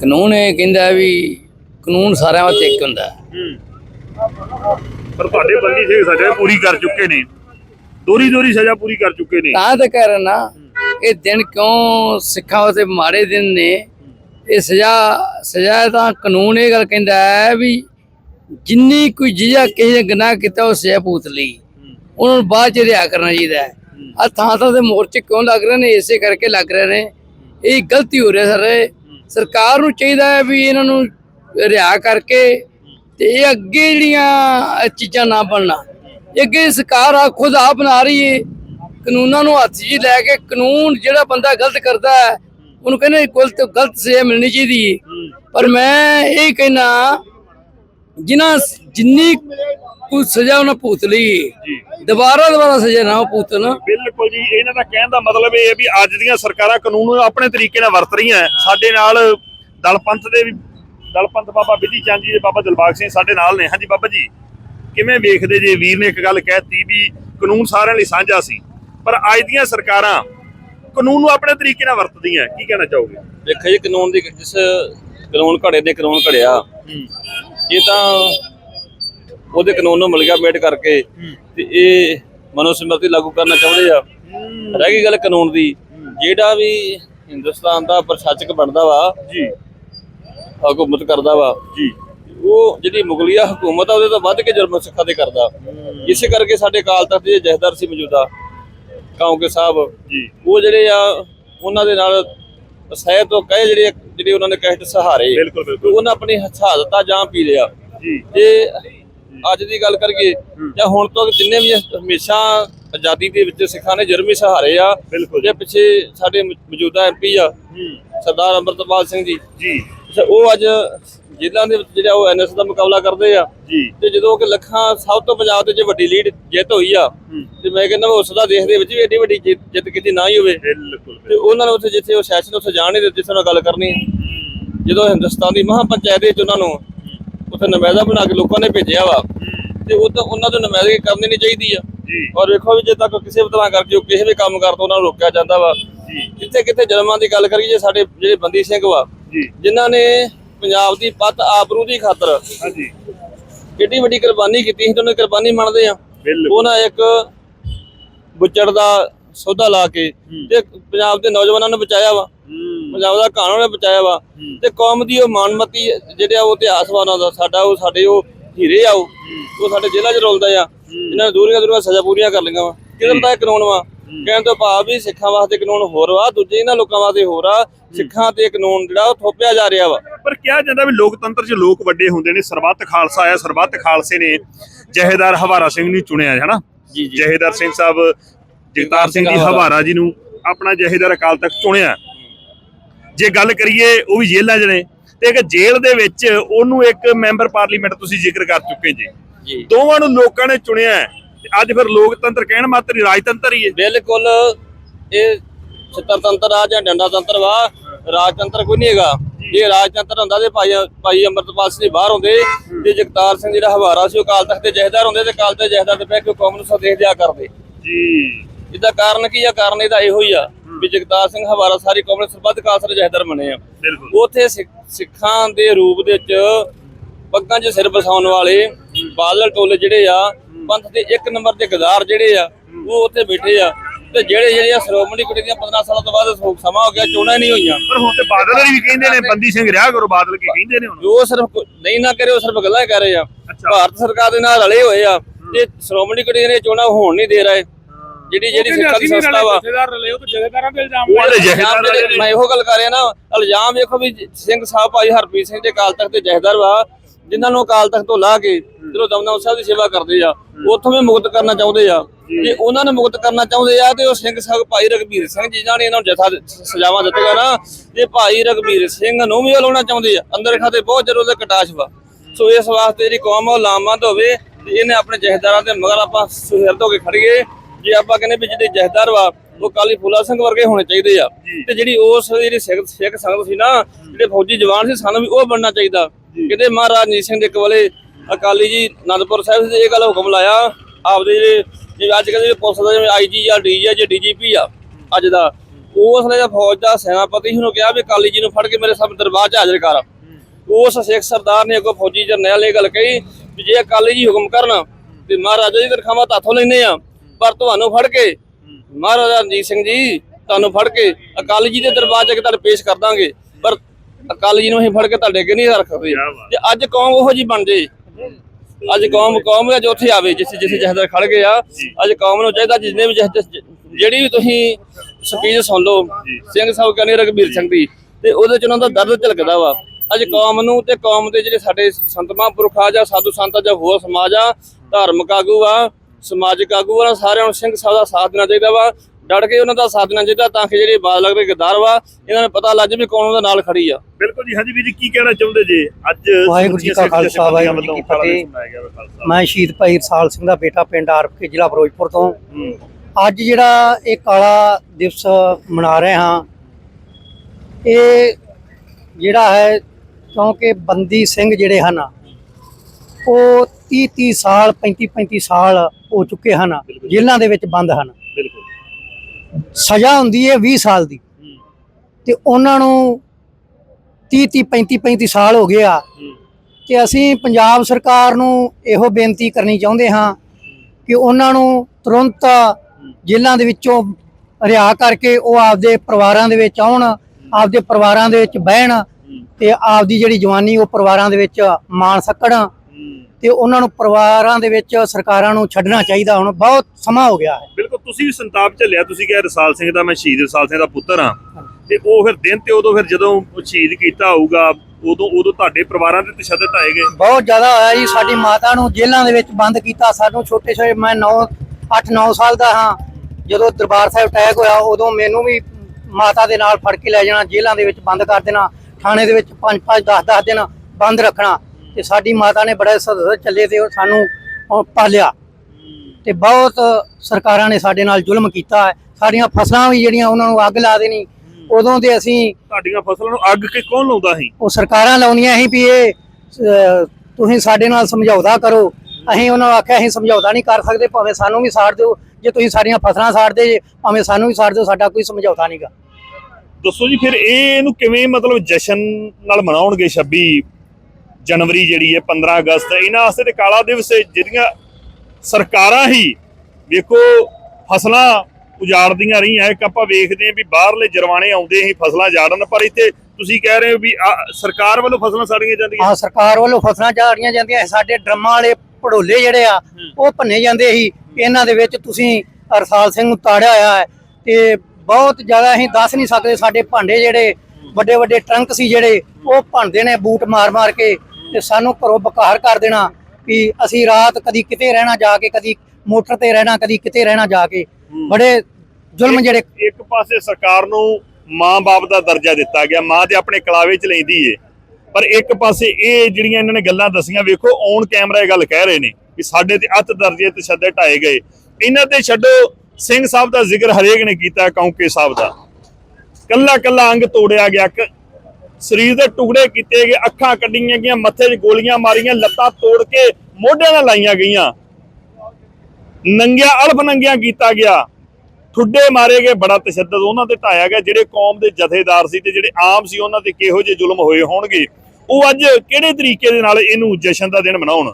ਕਾਨੂੰਨ ਇਹ ਕਹਿੰਦਾ ਵੀ ਕਾਨੂੰਨ ਸਾਰਿਆਂ ਵਾਸਤੇ ਇੱਕ ਹੁੰਦਾ। ਹੈ। ਪਰ ਤੁਹਾਡੇ ਬੰਦੀ ਸਿੰਘ ਸਜ਼ਾ ਪੂਰੀ ਕਰ ਚੁੱਕੇ ਨੇ। ਦੋਰੀ ਦੋਰੀ ਸਜ਼ਾ ਪੂਰੀ ਕਰ ਚੁੱਕੇ ਨੇ। ਤਾਂ ਤਾਂ ਕਹਿ ਰਿਹਾ ਇਹ ਦਿਨ ਕਿਉਂ ਸਿੱਖਾਂ ਵਾਸਤੇ ਮਾੜੇ ਦਿਨ ਨੇ? ਇਹ ਸਜ਼ਾ ਸਜ਼ਾ ਤਾਂ ਕਾਨੂੰਨ ਇਹ ਗੱਲ ਕਹਿੰਦਾ ਹੈ ਵੀ ਜਿੰਨੀ ਕੋਈ ਜਿਜਾ ਕਿਸੇ ਨੇ ਗੁਨਾਹ ਕੀਤਾ ਉਹ ਸਜ਼ਾ ਭੂਤ ਲਈ। ਉਹਨਾਂ ਨੂੰ ਬਾਅਦ ਚ ਰਿਹਾ ਕਰਨਾ ਚਾਹੀਦਾ ਹੈ। ਆ ਥਾਂ ਥਾਂ ਤੇ ਮੋਰਚੇ ਕਿਉਂ ਲੱਗ ਰਹੇ ਨੇ? ਇਸੇ ਕਰਕੇ ਲੱਗ ਰਹੇ ਨੇ। ਇਹ ਗਲਤੀ ਹੋ ਰਹੀ ਸਰ। ਸਰਕਾਰ ਨੂੰ ਚਾਹੀਦਾ ਹੈ ਵੀ ਇਹਨਾਂ ਨੂੰ ਰਿਹਾ ਕਰਕੇ ਤੇ ਇਹ ਅੱਗੇ ਜਿਹੜੀਆਂ ਚੀਜ਼ਾਂ ਨਾ ਬਣਨਾ। ਅੱਗੇ ਸਰਕਾਰ ਆ ਖੁਦ ਆਪ ਬਣਾ ਰਹੀ ਹੈ ਕਾਨੂੰਨਾਂ ਨੂੰ ਹੱਥ 'ਚ ਲੈ ਕੇ ਕਾਨੂੰਨ ਜਿਹੜਾ ਬੰਦਾ ਗਲਤ ਕਰਦਾ ਹੈ ਉਹਨੂੰ ਕਹਿੰਦੇ ਗਲਤ ਗਲਤ ਸਜ਼ਾ ਮਿਲਣੀ ਚਾਹੀਦੀ ਹੈ ਪਰ ਮੈਂ ਇਹ ਕਹਿਣਾ ਜਿਨ੍ਹਾਂ ਜਿੰਨੀ ਕੁ ਸਜ਼ਾ ਉਹਨਾਂ ਭੂਤ ਲਈ ਦੁਬਾਰਾ ਦੁਬਾਰਾ ਸਜ਼ਾ ਨਾ ਭੂਤਣ ਬਿਲਕੁਲ ਜੀ ਇਹਨਾਂ ਦਾ ਕਹਿਣ ਦਾ ਮਤਲਬ ਇਹ ਹੈ ਵੀ ਅੱਜ ਦੀਆਂ ਸਰਕਾਰਾਂ ਕਾਨੂੰਨ ਨੂੰ ਆਪਣੇ ਤਰੀਕੇ ਨਾਲ ਵਰਤ ਰਹੀਆਂ। ਸਾਡੇ ਨਾਲ ਦਲਪੰਥ ਦੇ ਵੀ ਦਲਪੰਥ ਬਾਬਾ ਬਿਧੀ ਚੰਦ ਜੀ ਦੇ ਬਾਬਾ ਦਿਲਬਾਗ ਸਿੰਘ ਸਾਡੇ ਨਾਲ ਨੇ। ਹਾਂਜੀ ਬਾਬਾ ਜੀ। ਕਿਵੇਂ ਵੇਖਦੇ ਜੇ ਵੀਰ ਨੇ ਇੱਕ ਗੱਲ ਕਹਿਤੀ ਵੀ ਕਾਨੂੰਨ ਸਾਰਿਆਂ ਲਈ ਸਾਂਝਾ ਸੀ ਪਰ ਅੱਜ ਦੀਆਂ ਸਰਕਾਰਾਂ ਕਾਨੂੰਨ ਨੂੰ ਆਪਣੇ ਤਰੀਕੇ ਨਾਲ ਵਰਤਦੀਆਂ ਕੀ ਕਹਿਣਾ ਚਾਹੋਗੇ? ਦੇਖੋ ਜੀ ਕਾਨੂੰਨ ਦੀ ਜਿਸ ਕਾਨੂੰਨ ਘੜੇ ਦੇ ਕਾਨੂੰਨ ਘੜਿਆ ਇਹ ਤਾਂ ਉਹਦੇ ਕਾਨੂੰਨ ਨੂੰ ਮਿਲ ਗਿਆ ਮੇਟ ਕਰਕੇ ਤੇ ਇਹ ਮਨੋਸਮਰਤੀ ਲਾਗੂ ਕਰਨਾ ਚਾਹੁੰਦੇ ਆ। ਰਹਿ ਗਈ ਗੱਲ ਕਾਨੂੰਨ ਦੀ ਜਿਹੜਾ ਵੀ ਹਿੰਦੁਸਤਾਨ ਦਾ ਪ੍ਰਸ਼ਾਸਕ ਬਣਦਾ ਵਾ ਜੀ। ਹਕੂਮਤ ਕਰਦਾ ਵਾ ਜੀ। ਉਹ ਜਿਹੜੀ ਮੁਗਲੀਆ ਹਕੂਮਤ ਆ ਉਹਦੇ ਤੋਂ ਵੱਧ ਕੇ ਜੁਰਮ ਸਿੱਖਾਂ ਦੇ ਕਰਦਾ। ਇਸੇ ਕਰਕੇ ਸਾਡੇ ਕਾਲ ਤਖਤ ਦੇ ਜਹਦਰ ਸੀ ਮੌਜੂਦਾ ਕਾਉਂਕੇ ਸਾਹਿਬ। ਜੀ। ਉਹ ਜਿਹੜੇ ਆ ਉਹਨਾਂ ਦੇ ਨਾਲ ਸਹਿਬ ਤੋਂ ਕਹੇ ਜਿਹੜੇ ਜਿਹੜੇ ਉਹਨਾਂ ਨੇ ਕਸ਼ਟ ਸਹਾਰੇ। ਬਿਲਕੁਲ ਤੇ ਬਿਲਕੁਲ। ਉਹਨਾਂ ਆਪਣੀ ਹਸਾਦਤਾ ਜਾਂ ਪੀ ਲਿਆ। ਜੀ। ਤੇ ਅੱਜ ਦੀ ਗੱਲ ਕਰੀਏ ਜਾਂ ਹੁਣ ਤੋਂ ਜਿੰਨੇ ਵੀ ਹਮੇਸ਼ਾ ਆਜ਼ਾਦੀ ਦੇ ਵਿੱਚ ਸਿੱਖਾਂ ਨੇ ਜਰਮੀ ਸਹਾਰੇ ਆ ਤੇ ਪਿੱਛੇ ਸਾਡੇ ਮੌਜੂਦਾ ਐਮਪੀ ਆ ਸਰਦਾਰ ਅੰਮ੍ਰਿਤਪਾਲ ਸਿੰਘ ਜੀ। ਜੀ। ਉਹ ਅੱਜ ਜ਼ਿਲ੍ਹਾ ਦੇ ਵਿੱਚ ਜਿਹੜਾ ਉਹ ਐਨਐਸ ਦਾ ਮੁਕਾਬਲਾ ਕਰਦੇ ਆ ਜੀ। ਤੇ ਜਦੋਂ ਕਿ ਲੱਖਾਂ ਸਭ ਤੋਂ ਪੰਜਾਬ ਦੇ ਜੇ ਵੱਡੀ ਲੀਡ ਜਿੱਤ ਹੋਈ ਆ ਤੇ ਮੈਂ ਕਹਿੰਦਾ ਉਸ ਦਾ ਦੇਸ਼ ਦੇ ਵਿੱਚ ਵੀ ਏਡੀ ਵੱਡੀ ਜਿੱਤ ਕਿਤੇ ਨਾ ਹੀ ਹੋਵੇ। ਬਿਲਕੁਲ ਤੇ ਉਹਨਾਂ ਨੂੰ ਉੱਥੇ ਜਿੱਥੇ ਉਹ ਸੈਸ਼ਨ ਉੱਥੇ ਜਾਣ ਨਹੀਂ ਦਿੱਤੇ ਨਾਲ ਗੱਲ ਕਰਨੀ ਜਦੋਂ ਹਿੰਦੁਸਤਾਨ ਦੀ ਮਹਾ ਪੰਚਾਇਤ ਵਿੱਚ ਉਹਨਾਂ ਨੂੰ ਉੱਥੇ ਨੁਮਾਇੰਦਾ ਬਣਾ ਕੇ ਲੋਕਾਂ ਨੇ ਭੇਜਿਆ ਵਾ ਤੇ ਉਹ ਤਾਂ ਉਹਨਾਂ ਤੋਂ ਨੁਮਾਇੰਦਗੀ ਕਰਨੀ ਨਹੀਂ ਚਾਹੀਦੀ ਆ। ਜੀ। ਔਰ ਵੇਖੋ ਵੀ ਜੇ ਤੱਕ ਕਿਸੇ ਵੀ ਤਰ੍ਹਾਂ ਕਰਕੇ ਉਹ ਕਿਸੇ ਵੀ ਕੰਮ ਕਰਦਾ ਉਹਨਾਂ ਨੂੰ ਰੋਕਿਆ ਜਾਂਦਾ ਵਾ। ਜੀ। ਕਿੱਥੇ ਕਿੱਥੇ ਜਨਮਾਂ ਦੀ ਗੱਲ ਕਰੀਏ ਸਾਡੇ ਜਿਹੜੇ ਬੰਦੀ ਸਿੰਘ ਵਾ ਜੀ। ਜਿਨ੍ਹਾਂ ਨੇ ਪੰਜਾਬ ਦੀ ਪੱਤ ਆਬਰੂ ਦੀ ਖਾਤਰ। ਹਾਂਜੀ। ਕਿੱਡੀ ਵੱਡੀ ਕੁਰਬਾਨੀ ਕੀਤੀ ਸੀ ਤੇ ਉਹਨਾਂ ਦੀ ਕੁਰਬਾਨੀ ਮੰਨਦੇ ਆ ਬਿਲਕੁਲ। ਉਹਨਾਂ ਇੱਕ ਬੁੱਚੜ ਦਾ ਸੌਦਾ ਲਾ ਕੇ ਤੇ ਪੰਜਾਬ ਦੇ ਨੌਜਵਾਨਾਂ ਨੂੰ ਬਚਾਇਆ ਵਾ। ਪੰਜਾਬ ਦਾ ਕਾਨੂੰਨ ਨੇ ਬਚਾਇਆ ਵਾ। ਤੇ ਕੌਮ ਦੀ ਉਹ ਮਾਨਮਤੀ ਜਿਹੜਾ ਉਹ ਇਤਿਹਾਸ ਉਹਨਾਂ ਦਾ ਸਾਡਾ ਉਹ ਸਾਡੇ ਉਹ ਹੀਰੇ ਆ ਉਹ। ਸਾਡੇ ਜ਼ਿਲ੍ਹਾ 'ਚ ਰੁਲਦਾ ਆ। ਇਹਨਾਂ ਨੇ ਦੂਰੀਆਂ ਦੂਰੀਆਂ ਸਜ਼ਾ ਪੂਰੀਆਂ ਕਰ ਲਈਆਂ ਵਾ। ਕਿਹੜਾ ਦਾ ਇਹ ਕਾਨੂੰਨ ਵਾ? ਕਹਿਣ ਤੋਂ ਭਾਵ ਵੀ ਸਿੱਖਾਂ ਵਾਸਤੇ ਕਾਨੂੰਨ ਹੋਰ ਵਾ ਦੂਜੇ ਇਹਨਾਂ ਲੋਕਾਂ ਵਾਸਤੇ ਹੋਰ ਆ। ਸਿੱਖਾਂ ਤੇ ਕਾਨੂੰਨ ਜਿਹੜਾ ਉਹ ਥੋਪਿਆ ਜਾ ਰਿਹਾ ਵਾ। ਪਰ ਕਿਹਾ ਜਾਂਦਾ ਵੀ ਲੋਕਤੰਤਰ 'ਚ ਲੋਕ ਵੱਡੇ ਹੁੰਦੇ ਨੇ ਸਰਬੱਤ ਖਾਲਸਾ ਆਇਆ ਸਰਬੱਤ ਖਾਲਸੇ ਨੇ ਜਹੇਦਾਰ ਹਵਾਰਾ ਸਿੰਘ ਨੂੰ ਚੁਣਿਆ ਹੈ ਨਾ? ਜੀ ਜੀ। ਜਹੇਦਾਰ ਸਿੰਘ ਸਾਹਿਬ ਜਗਤਾਰ ਸਿੰਘ ਜੀ ਹਵਾਰਾ। ਜੀ ਨੂੰ ਆਪਣਾ ਜਹੇਦਾਰ ਅਕਾਲ ਤਖਤ ਚੁਣਿਆ। ਜੇ ਗੱਲ ਕਰੀਏ ਉਹ ਵੀ ਜੇਲ੍ਹਾਂ 'ਚ ਨੇ ਤੇ ਇੱਕ ਜੇਲ੍ਹ ਦੇ ਵਿੱਚ ਉਹਨੂੰ ਇੱਕ ਮੈਂਬਰ ਪਾਰਲੀਮੈਂਟ ਤੁਸੀਂ ਜ਼ਿਕਰ ਕਰ ਚੁੱਕੇ ਜੀ। ਜੀ। ਦੋਵਾਂ ਨੂੰ ਲੋਕਾਂ ਨੇ ਚੁਣਿਆ। ਹੈ। ਤੇ ਅੱਜ ਫਿਰ ਲੋਕਤੰਤਰ ਕਹਿਣ ਮਾਤਰ ਹੀ ਰਾਜਤੰਤਰ ਹੀ ਹੈ। ਬਿਲਕੁਲ ਇਹ ਛਤਰਤੰਤਰ ਆ ਜਾਂ ਡੰਡਾ ਤੰਤਰ ਵਾ ਰਾਜਤੰਤਰ ਕੋਈ ਨਹੀਂ ਹੈਗਾ। ਜੇ। ਰਾਜਤੰਤਰ ਹੁੰਦਾ ਤੇ ਭਾਈ ਭਾਈ ਅੰਮ੍ਰਿਤਪਾਲ ਸਿੰਘ ਬਾਹਰ ਹੁੰਦੇ ਤੇ ਜਗਤਾਰ ਸਿੰਘ ਜਿਹੜਾ ਹਵਾਰਾ ਸੀ ਉਹ ਕਾਲ ਤਖਤ ਦੇ ਜਹੇਦਾਰ ਹੁੰਦੇ ਤੇ ਕਾਲ ਤੇ ਜਹੇਦਾਰ ਤੇ ਬਹਿ ਕੇ ਕੌਮ ਨੂੰ ਸੰਦੇਸ਼ ਦਿਆ ਕਰਦੇ। ਜੀ। ਇਹਦਾ ਕਾਰਨ ਕੀ ਆ? ਕਾਰਨ ਇਹਦਾ ਇਹੋ ਹੀ ਆ ਵੀ ਜਗਤਾਰ ਸਿੰਘ ਹਵਾਰਾ ਸਾਰੀ ਕੌਮ ਨੇ ਸਰਬੱਤ ਖਾਲਸਾ ਦੇ ਜਹੇਦਾਰ ਬਣੇ ਆ। ਬਿਲਕੁਲ। ਉਥੇ ਸਿੱਖਾਂ ਦੇ ਰੂਪ ਦੇ ਵਿੱਚ ਪੱਗਾਂ 'ਚ ਸਿਰ ਵਸਾਉਣ ਵਾਲੇ ਬਾਦਲ ਟੋਲੇ ਜਿਹੜੇ ਆ ਪੰਥ ਦੇ ਇੱਕ ਨੰਬਰ ਦੇ ਗਦਾਰ ਜਿਹੜੇ ਆ ਉਹ ਉੱਥੇ ਬੈਠੇ ਆ। ਤੇ ਜਿਹੜੇ ਜਿਹੜੇ ਆ ਸ਼੍ਰੋਮਣੀ ਕਮੇਟੀ ਦੀਆਂ 15 ਸਾਲਾਂ ਤੋਂ ਬਾਅਦ ਸਮਾਂ ਹੋ ਗਿਆ ਚੋਣਾਂ ਨਹੀਂ ਹੋਈਆਂ। ਪਰ ਹੁਣ ਤੇ ਬਾਦਲ ਵੀ ਕਹਿੰਦੇ ਨੇ ਬੰਦੀ ਸਿੰਘ ਰਿਹਾ ਕਰੋ ਬਾਦਲ ਕੀ ਕਹਿੰਦੇ ਨੇ ਹੁਣ? ਜੋ ਸਿਰਫ ਨਹੀਂ ਨਾ ਕਰੇ ਉਹ ਸਿਰਫ ਗੱਲਾਂ ਹੀ ਕਰ ਰਹੇ ਆ। ਭਾਰਤ ਸਰਕਾਰ ਦੇ ਨਾਲ ਰਲੇ ਹੋਏ ਆ। ਤੇ ਸ਼੍ਰੋਮਣੀ ਕਮੇਟੀ ਨੇ ਚੋਣਾਂ ਹੋਣ ਨਹੀਂ ਦੇ ਰਹੇ। ਜਿਹੜੀ ਜਿਹੜੀ ਸਿੱਖਾਂ ਦੀ ਸੰਸਥਾ ਵਾ। ਜਥੇਦਾਰ ਰਲੇ ਉਹ ਤੇ ਜਥੇਦਾਰਾਂ ਦੇ ਇਲਜ਼ਾਮ ਉਹ ਤੇ ਮੈਂ ਇਹੋ ਗੱਲ ਕਰ ਰਿਹਾ ਨਾ ਇਲਜ਼ਾਮ ਵੇਖੋ ਵੀ ਸਿੰਘ ਸਾਹਿਬ ਭਾਈ ਹਰਪ੍ਰੀਤ ਸਿੰਘ ਦੇ ਅਕਾਲ ਤਖਤ ਦੇ ਜਹੇਦਾਰ ਵਾ। ਜਿਨ੍ਹਾਂ ਨੂੰ ਅਕਾਲ ਤਖਤ ਤੋਂ ਲਾ ਕੇ ਜਦੋਂ ਦਮਦਮਾ ਸਾਹਿਬ ਦੀ ਸੇਵਾ ਕਰਦੇ ਆ ਉੱਥੋਂ ਵੀ ਮੁਕਤ ਕਰਨਾ ਚਾਹੁੰਦੇ ਆ। ਜੇ। ਉਹਨਾਂ ਨੂੰ ਮੁਕਤ ਕਰਨਾ ਚਾਹੁੰਦੇ ਆ ਤੇ ਉਹ ਸਿੰਘ ਸਾਹਿਬ ਭਾਈ ਰਗਵੀਰ ਸਿੰਘ ਜਿਨ੍ਹਾਂ ਨੇ ਇਹਨਾਂ ਨੂੰ ਜਥਾ ਸਜ਼ਾਵਾਂ ਦਿੱਤੀਆਂ ਨਾ ਇਹ ਭਾਈ ਰਗਵੀਰ ਸਿੰਘ ਨੂੰ ਵੀ ਲਾਉਣਾ ਚਾਹੁੰਦੇ ਆ। ਅੰਦਰ ਖਾਤੇ ਬਹੁਤ ਜ਼ਰੂਰ ਦੇ ਕਟਾਸ਼ ਵਾ। ਸੋ ਇਸ ਵਾਸਤੇ ਜਿਹੜੀ ਕੌਮ ਆ ਉਹ ਲਾਮਬੰਦ ਹੋਵੇ ਤੇ ਇਹਨੇ ਆਪਣੇ ਜਹੇਦਾਰਾਂ ਦੇ ਮਗਰ ਆਪਾਂ ਸੁਹਿਰਦ ਹੋ ਕੇ ਖੜੀਏ ਜੇ ਆਪਾਂ ਕਹਿੰਦੇ ਵੀ ਜਿਹੜੇ ਜਹੇਦਾਰ ਵਾ ਉਹ ਕਾਲੀ ਫੂਲਾ ਸਿੰਘ ਵਰਗੇ ਹੋਣੇ ਚਾਹੀਦੇ ਆ। ਤੇ ਜਿਹੜੀ ਉਸ ਜਿਹੜੀ ਸਿੱਖ ਸਿੱਖ ਸੰਗਤ ਸੀ ਨਾ ਜਿਹੜੇ ਫੌਜੀ ਜਵਾਨ ਸੀ ਸਾਨੂੰ ਵੀ ਉਹ ਬਣਨਾ ਚਾਹੀਦਾ। ਕਿਤੇ ਮਹਾਰਾਜ ਰਣਜੀਤ ਸਿੰਘ ਦੇ ਇੱਕ ਕਵਲੇ ਅਕਾਲੀ ਜੀ ਅਨੰਦਪੁਰ ਸਾਹਿਬ ਦੇ ਇਹ ਗੱਲ ਹੁਕਮ ਲਾਇਆ, ਆਪਦੇ ਜਿਹੜੇ, ਜਿਵੇਂ ਅੱਜ ਕੱਲ੍ਹ ਜਿਹੜੇ ਪੁਲਿਸ ਦਾ ਜਿਵੇਂ ਆਈਜੀ ਜਾਂ ਡੀਜੀ ਜਾਂ ਡੀਜੀਪੀ ਆ, ਅੱਜ ਦਾ, ਉਸ ਵੇਲੇ ਫੌਜ ਦਾ ਸੈਨਾਪਤੀ ਸੀ ਕਿਹਾ ਵੀ ਅਕਾਲੀ ਜੀ ਨੂੰ ਫੜ ਕੇ ਮੇਰੇ ਸਾਹਮਣੇ ਦਰਬਾਰ 'ਚ ਹਾਜ਼ਰ ਕਰ। ਉਸ ਸਿੱਖ ਸਰਦਾਰ ਨੇ ਅੱਗੋਂ ਫੌਜੀ ਜਰਨੈਲ ਇਹ ਗੱਲ ਕਹੀ ਵੀ ਜੇ ਅਕਾਲੀ ਜੀ ਹੁਕਮ ਕਰਨ ਤੇ ਮਹਾਰਾਜਾ ਜੀ ਤਨਖਾਹਾਂ ਤਾਂ ਹੱਥੋਂ ਲੈਨੇ ਆ, ਪਰ ਤੁਹਾਨੂੰ ਫੜ ਕੇ, ਮਹਾਰਾਜਾ ਰਣਜੀਤ ਸਿੰਘ ਜੀ ਤੁਹਾਨੂੰ ਫੜ ਕੇ ਅਕਾਲੀ ਜੀ ਦੇ ਦਰਬਾਰ 'ਚ ਤੁਹਾਨੂੰ ਪੇਸ਼ ਕਰ ਦਾਂਗੇ। ਪਰ ਅਕਾਲੀ ਜੀ ਨੂੰ ਅਸੀਂ ਫੜ ਕੇ ਤੁਹਾਡੇ ਅੱਗੇ ਨਹੀਂ ਰੱਖਦੇ। ਤੇ ਅੱਜ ਕੌਮ ਉਹੋ ਜੀ ਬਣ ਜੇ ਅੱਜ ਕੌਮ ਕੌਮ ਅੱਜ ਉੱਥੇ ਆਵੇ ਜਿੱਥੇ ਜਿੱਥੇ ਜਹਦਰ ਖੜ ਗਏ ਆ ਅੱਜ ਕੌਮ ਨੂੰ ਚਾਹੀਦਾ ਜਿੰਨੇ ਵੀ ਜਿਹੜੀ ਵੀ ਤੁਸੀਂ ਸਪੀਚ ਸੁਣ ਲਓ ਸਿੰਘ ਸਾਹਿਬ ਕਹਿੰਦੇ ਰਘਬੀਰ ਸਿੰਘ ਦੀ ਤੇ ਉਹਦੇ ਚ ਉਹਨਾਂ ਦਾ ਦਰਦ ਝਲਕਦਾ ਵਾ। ਅੱਜ ਕੌਮ ਨੂੰ ਤੇ ਕੌਮ ਦੇ ਜਿਹੜੇ ਸਾਡੇ ਸੰਤ ਮਹਾਂਪੁਰਖ ਆ ਜਾਂ ਸਾਧੂ ਸੰਤ ਆ ਜਾਂ ਹੋਰ ਸਮਾਜ ਆ ਧਾਰਮਿਕ ਆਗੂ ਆ ਸਮਾਜਿਕ ਆਗੂ ਆ ਸਾਰਿਆਂ ਨੂੰ ਸਿੰਘ ਸਾਹਿਬ ਦਾ ਸਾਥ ਦੇਣਾ ਚਾਹੀਦਾ ਵਾ। ਡਟ ਕੇ ਉਹਨਾਂ ਦਾ ਸਾਥ ਦੇਣਾ ਚਾਹੀਦਾ ਤਾਂ ਕਿ ਜਿਹੜੇ ਬਾਦ ਲੱਗਦੇ ਗਦਾਰ ਵਾ ਇਹਨਾਂ ਨੂੰ ਪਤਾ ਲੱਗ ਜਾਵੇ ਵੀ ਕੌਣ ਉਹਦੇ ਨਾਲ ਖੜੀ ਆ। ਬਿਲਕੁਲ ਜੀ ਹਾਂਜੀ ਵੀਰ ਜੀ ਕੀ ਕਹਿਣਾ ਚਾਹੁੰਦੇ ਜੇ? ਅੱਜ ਵਾਹਿਗੁਰੂ ਜੀ ਕਾ ਖਾਲਸਾ, ਵਾਹਿਗੁਰੂ ਜੀ ਕੀ ਫਤਿਹ। ਮੈਂ ਸ਼ਹੀਦ ਭਾਈ ਰਸਾਲ ਸਿੰਘ ਦਾ ਬੇਟਾ ਪਿੰਡ ਆਰਫਕੇ ਜ਼ਿਲ੍ਹਾ ਫਿਰੋਜ਼ਪੁਰ ਤੋਂ। ਅੱਜ ਜਿਹੜਾ ਇਹ ਕਾਲਾ ਦਿਵਸ ਮਨਾ ਰਹੇ ਹਾਂ ਇਹ ਜਿਹੜਾ ਹੈ ਕਿਉਂਕਿ ਬੰਦੀ ਸਿੰਘ ਜਿਹੜੇ ਹਨ ਉਹ 30 30 ਸਾਲ 35 35 ਸਾਲ ਹੋ ਚੁੱਕੇ ਹਨ ਜੇਲ੍ਹਾਂ ਦੇ ਵਿੱਚ ਬੰਦ ਹਨ। ਸਜ਼ਾ ਹੁੰਦੀ ਹੈ 20 ਸਾਲ ਦੀ। ਤੇ ਉਹਨਾਂ ਨੂੰ 30 30 35 35 ਸਾਲ ਹੋ ਗਏ ਆ। ਤੇ ਅਸੀਂ ਪੰਜਾਬ ਸਰਕਾਰ ਨੂੰ ਇਹੋ ਬੇਨਤੀ ਕਰਨੀ ਚਾਹੁੰਦੇ ਹਾਂ ਕਿ ਉਹਨਾਂ ਨੂੰ ਤੁਰੰਤ ਜੇਲ੍ਹਾਂ ਦੇ ਵਿੱਚੋਂ ਰਿਹਾ ਕਰਕੇ ਉਹ ਆਪਦੇ ਪਰਿਵਾਰਾਂ ਦੇ ਵਿੱਚ ਆਉਣ ਆਪਦੇ ਪਰਿਵਾਰਾਂ ਦੇ ਵਿੱਚ ਬਹਿਣ ਤੇ ਆਪਦੀ ਜਿਹੜੀ ਜਵਾਨੀ ਉਹ ਪਰਿਵਾਰਾਂ ਦੇ ਵਿੱਚ ਮਾਣ ਸਕਣ ਤੇ ਉਹਨਾਂ ਨੂੰ ਪਰਿਵਾਰਾਂ ਦੇ ਵਿੱਚ ਸਰਕਾਰਾਂ ਨੂੰ ਛੱਡਣਾ ਚਾਹੀਦਾ। ਹੁਣ ਬਹੁਤ ਸਮਾਂ ਹੋ ਗਿਆ ਹੈ। ਤੁਸੀਂ ਵੀ ਸੰਤਾਪ ਝੱਲਿਆ ਤੁਸੀਂ ਕਿਹਾ ਰਸਾਲ ਸਿੰਘ ਦਾ ਮੈਂ ਸ਼ਹੀਦ ਰਸਾਲ ਸਿੰਘ ਦਾ ਪੁੱਤਰ ਹਾਂ। ਤੇ ਉਹ ਫਿਰ ਦਿਨ ਤੇ ਉਦੋਂ ਫਿਰ ਜਦੋਂ ਸ਼ਹੀਦ ਕੀਤਾ ਹੋਊਗਾ ਉਦੋਂ ਉਦੋਂ ਤੁਹਾਡੇ ਪਰਿਵਾਰਾਂ ਦੇ ਤਸ਼ੱਦਦ ਆਏ ਗਏ। ਬਹੁਤ ਜ਼ਿਆਦਾ ਹੋਇਆ ਜੀ ਸਾਡੀ ਮਾਤਾ ਨੂੰ ਜੇਲ੍ਹਾਂ ਦੇ ਵਿੱਚ ਬੰਦ ਕੀਤਾ। ਸਾਨੂੰ ਛੋਟੇ ਛੋਟੇ ਮੈਂ 9 8 9 ਸਾਲ ਦਾ ਹਾਂ। ਜਦੋਂ ਦਰਬਾਰ ਸਾਹਿਬ ਅਟੈਕ ਹੋਇਆ ਉਦੋਂ ਮੈਨੂੰ ਵੀ ਮਾਤਾ ਦੇ ਨਾਲ ਫੜ ਕੇ ਲੈ ਜਾਣਾ ਜੇਲ੍ਹਾਂ ਦੇ ਵਿੱਚ ਬੰਦ ਕਰ ਦੇਣਾ ਥਾਣੇ ਦੇ ਵਿੱਚ 5 5 10 10 ਦਿਨ ਬੰਦ ਰੱਖਣਾ। ਤੇ ਸਾਡੀ ਮਾਤਾ ਨੇ ਬੜਾ ਸਦਦ ਚੱਲੇ ਤੇ ਉਹ ਸਾਨੂੰ ਪਾਲਿਆ। ਤੇ ਬਹੁਤ ਸਰਕਾਰਾਂ ਨੇ ਸਾਡੇ ਨਾਲ ਜ਼ੁਲਮ ਕੀਤਾ ਹੈ। ਸਾਡੀਆਂ ਫਸਲਾਂ ਵੀ ਜਿਹੜੀਆਂ ਉਹਨਾਂ ਨੂੰ ਅੱਗ ਲਾ ਦੇਣੀ। ਉਦੋਂ ਤੇ ਅਸੀਂ ਤੁਹਾਡੀਆਂ ਫਸਲਾਂ ਨੂੰ ਅੱਗ ਕੇ ਕੌਣ ਲਾਉਂਦਾ ਸੀ? ਉਹ ਸਰਕਾਰਾਂ ਲਾਉਣੀਆਂ ਸੀ ਵੀ ਇਹ ਅਹ, ਤੁਸੀਂ ਸਾਡੇ ਨਾਲ ਸਮਝੌਤਾ ਕਰੋ। ਅਸੀਂ ਉਹਨਾਂ ਨੂੰ ਆਖਿਆ ਅਸੀਂ ਸਮਝੌਤਾ ਨਹੀਂ ਕਰ ਸਕਦੇ ਭਾਵੇਂ ਸਾਨੂੰ ਵੀ ਸਾੜ ਦਿਓ। ਜੇ ਤੁਸੀਂ ਸਾਡੀਆਂ ਫਸਲਾਂ ਸਾੜਦੇ ਜੇ ਭਾਵੇਂ ਸਾਨੂੰ ਵੀ ਸਾੜ ਦਿਓ ਸਾਡਾ ਕੋਈ ਸਮਝੌਤਾ ਨਹੀਂਗਾ। ਦੱਸੋ ਜੀ ਫਿਰ ਇਹ ਇਹਨੂੰ ਕਿਵੇਂ ਮਤਲਬ ਜਸ਼ਨ ਨਾਲ ਮਨਾਉਣਗੇ 26 ਜਨਵਰੀ ਜਿਹੜੀ ਹੈ 15 ਅਗਸਤ? ਇਹਨਾਂ ਵਾਸਤੇ ਤੇ ਕਾਲਾ ਦਿਵਸ ਹੈ ਜਿਹੜੀਆਂ ਸਰਕਾਰਾਂ ਹੀ ਵੇਖੋ ਫਸਲਾਂ ਉਜਾੜਦੀਆਂ ਰਹੀਆਂ। ਇੱਕ ਆਪਾਂ ਵੇਖਦੇ ਹਾਂ ਵੀ ਬਾਹਰਲੇ ਜਰਵਾਣੇ ਆਉਂਦੇ ਹੀ ਫਸਲਾਂ ਜਾੜਨ ਪਰ ਇੱਥੇ ਤੁਸੀਂ ਕਹਿ ਰਹੇ ਹੋ ਵੀ ਸਰਕਾਰ ਵੱਲੋਂ ਫਸਲਾਂ ਸਾੜੀਆਂ ਜਾਂਦੀਆਂ। ਹਾਂ ਸਰਕਾਰ ਵੱਲੋਂ ਫਸਲਾਂ ਝਾੜੀਆਂ ਜਾਂਦੀਆਂ। ਸਾਡੇ ਡਰਮਾਂ ਵਾਲੇ ਭੜੋਲੇ ਜਿਹੜੇ ਆ ਉਹ ਭੰਨੇ ਜਾਂਦੇ ਸੀ ਇਹਨਾਂ ਦੇ ਵਿੱਚ ਤੁਸੀਂ ਅਰਸਾਲ ਸਿੰਘ ਨੂੰ ਤਾੜਿਆ ਹੋਇਆ ਹੈ ਤੇ ਬਹੁਤ ਜ਼ਿਆਦਾ ਅਸੀਂ ਦੱਸ ਨਹੀਂ ਸਕਦੇ ਸਾਡੇ ਭਾਂਡੇ ਜਿਹੜੇ ਵੱਡੇ ਵੱਡੇ ਟਰੰਕ ਸੀ ਜਿਹੜੇ ਉਹ ਭੰਨਦੇ ਨੇ ਬੂਟ ਮਾਰ ਮਾਰ ਕੇ ਤੇ ਸਾਨੂੰ ਘਰੋਂ ਬਕਾਰ ਕਰ ਦੇਣਾ। ਵੀ ਅਸੀਂ ਰਾਤ ਕਦੀ ਕਿਤੇ ਰਹਿਣਾ ਜਾ ਕੇ ਕਦੀ ਮੋਟਰ ਤੇ ਰਹਿਣਾ ਕਦੀ ਕਿਤੇ ਰਹਿਣਾ ਜਾ ਕੇ। ਬੜੇ ਜ਼ੁਲਮ ਜਿਹੜੇ ਇੱਕ ਪਾਸੇ ਸਰਕਾਰ ਨੂੰ ਮਾਂ-ਬਾਪ ਦਾ ਦਰਜਾ ਦਿੱਤਾ ਗਿਆ ਮਾਂ ਤੇ ਆਪਣੇ ਕਲਾਵੇ ਚ ਲੈਂਦੀ ਏ। ਪਰ ਇੱਕ ਪਾਸੇ ਇਹ ਜਿਹੜੀਆਂ ਇਹਨਾਂ ਨੇ ਗੱਲਾਂ ਦਸੀਆਂ ਵੇਖੋ ਔਨ ਕੈਮਰਾ ਇਹ ਗੱਲ ਕਹਿ ਰਹੇ ਨੇ ਕਿ ਸਾਡੇ ਤੇ ਅੱਤ ਦਰਜੇ ਤੇ ਛੱਡੇ ਢਾਏ ਗਏ। ਇਹਨਾਂ ਤੇ ਛੱਡੋ ਸਿੰਘ ਸਾਹਿਬ ਦਾ ਜ਼ਿਕਰ ਹਰੇਕ ਨੇ ਕੀਤਾ ਕੌਂਕੇ ਸਾਹਿਬ ਦਾ। ਕੱਲਾ ਕੱਲਾ ਅੰਗ ਤੋੜਿਆ ਗਿਆ ਸਰੀਰ ਦੇ ਟੁਕੜੇ ਕੀਤੇ ਗਏ, ਅੱਖਾਂ ਕੱਢੀਆਂ ਗਈਆਂ, ਮੱਥੇ 'ਚ ਗੋਲੀਆਂ ਮਾਰੀਆਂ, ਲੱਤਾਂ ਤੋੜ ਕੇ ਮੋਢਿਆਂ ਨਾਲ ਲਾਈਆਂ ਗਈਆਂ। ਨੰਗਿਆ ਅਲਫ ਨੰਗਿਆਂ ਕੀਤਾ ਗਿਆ। ਠੁੱਡੇ ਮਾਰੇ ਗਏ, ਬੜਾ ਤਸ਼ੱਦਦ ਉਹਨਾਂ ਤੇ ਢਾਇਆ ਗਿਆ, ਜਿਹੜੇ ਕੌਮ ਦੇ ਜਥੇਦਾਰ ਸੀ ਤੇ ਜਿਹੜੇ ਆਮ ਸੀ, ਉਹਨਾਂ ਤੇ ਕਿਹੋ ਜਿਹੇ ਜ਼ੁਲਮ ਹੋਏ ਹੋਣਗੇ। ਉਹ ਅੱਜ ਕਿਹੜੇ ਤਰੀਕੇ ਦੇ ਨਾਲ ਇਹਨੂੰ ਜਸ਼ਨ ਦਾ ਦਿਨ ਮਨਾਉਣ?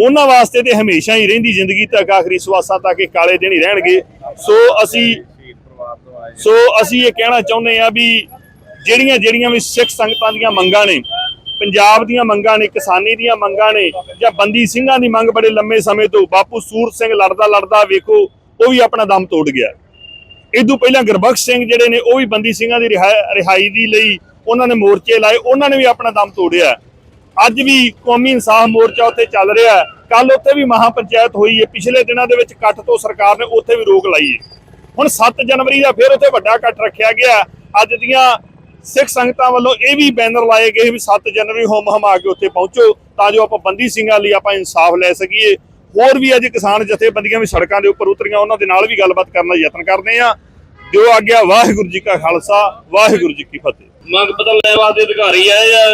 ਉਹਨਾਂ ਵਾਸਤੇ ਤੇ ਹਮੇਸ਼ਾ ਹੀ ਰਹਿੰਦੀ ਜ਼ਿੰਦਗੀ ਤੱਕ ਆਖਰੀ ਸਵਾਸਾਂ ਤੱਕ ਇਹ ਕਾਲੇ ਦਿਨ ਹੀ ਰਹਿਣਗੇ। ਸੋ ਅਸੀਂ ਸੋ ਅਸੀਂ ਇਹ ਕਹਿਣਾ ਚਾਹੁੰਦੇ ਆ ਵੀ ਜਿਹੜੀਆਂ ਜਿਹੜੀਆਂ ਵੀ ਸਿੱਖ ਸੰਗਤਾਂ ਦੀਆਂ ਮੰਗਾਂ ਨੇ, ਪੰਜਾਬ ਦੀਆਂ ਮੰਗਾਂ ਨੇ, ਕਿਸਾਨੀ ਦੀਆਂ ਮੰਗਾਂ ਨੇ, ਜਾਂ ਬੰਦੀ ਸਿੰਘਾਂ ਦੀ ਮੰਗ ਬੜੇ ਲੰਮੇ ਸਮੇਂ ਤੋਂ ਬਾਪੂ ਸੂਰ ਸਿੰਘ ਲੜਦਾ ਲੜਦਾ ਵੇਖੋ, ਉਹ ਵੀ ਆਪਣਾ ਦਮ ਤੋੜ ਗਿਆ। ਇਦੋਂ ਪਹਿਲਾਂ ਗੁਰਬਖਸ਼ ਸਿੰਘ ਜਿਹੜੇ ਨੇ, ਉਹ ਵੀ ਬੰਦੀ ਸਿੰਘਾਂ ਦੀ ਰਿਹਾ- ਰਿਹਾਈ ਦੀ ਲਈ ਉਹਨਾਂ ਨੇ ਮੋਰਚੇ ਲਾਏ, ਉਹਨਾਂ ਨੇ ਵੀ ਆਪਣਾ ਦਮ ਤੋੜਿਆ। ਅੱਜ ਵੀ ਕੌਮੀ ਇਨਸਾਫ ਮੋਰਚਾ ਉੱਥੇ ਚੱਲ ਰਿਹਾ ਕੱਲ ਉੱਥੇ ਵੀ ਮਹਾ ਪੰਚਾਇਤ ਹੋਈ ਹੈ। ਪਿਛਲੇ ਦਿਨਾਂ ਦੇ ਵਿੱਚ ਇਕੱਠ ਤੋਂ ਸਰਕਾਰ ਨੇ ਉੱਥੇ ਵੀ ਰੋਕ ਲਾਈ ਹੈ। ਹੁਣ 7 ਜਨਵਰੀ ਦਾ ਫਿਰ ਉੱਥੇ ਵੱਡਾ ਇਕੱਠ ਰੱਖਿਆ ਗਿਆ। ਅੱਜ ਦੀਆਂ ਸਿੱਖ ਸੰਗਤਾਂ ਵੱਲੋਂ ਇਹ ਵੀ ਬੈਨਰ ਲਾਏ ਗਏ ਵੀ 7 ਜਨਵਰੀ ਹੋਮ ਹਮਾ ਕੇ ਉੱਥੇ ਪਹੁੰਚੋ ਤਾਂ ਜੋ ਆਪਾਂ ਬੰਦੀ ਸਿੰਘਾਂ ਲਈ ਆਪਾਂ ਇਨਸਾਫ ਲੈ ਸਕੀਏ। ਹੋਰ ਵੀ ਅੱਜ ਕਿਸਾਨ ਜਥੇਬੰਦੀਆਂ ਵੀ ਸੜਕਾਂ ਦੇ ਉੱਪਰ ਉਤਰੀਆਂ ਉਹਨਾਂ ਦੇ ਨਾਲ ਵੀ ਗੱਲਬਾਤ ਕਰਨ ਦਾ ਯਤਨ ਕਰਦੇ ਆ ਦਿਓ ਆਗਿਆ ਵਾਹਿਗੁਰੂ ਜੀ ਕਾ ਖਾਲਸਾ ਵਾਹਿਗੁਰੂ ਜੀ ਕੀ ਫਤਿਹ। ਮੰਗ ਪਤਾ ਲੈਣ ਵਾਸਤੇ ਅਧਿਕਾਰੀ ਆਏ ਆ।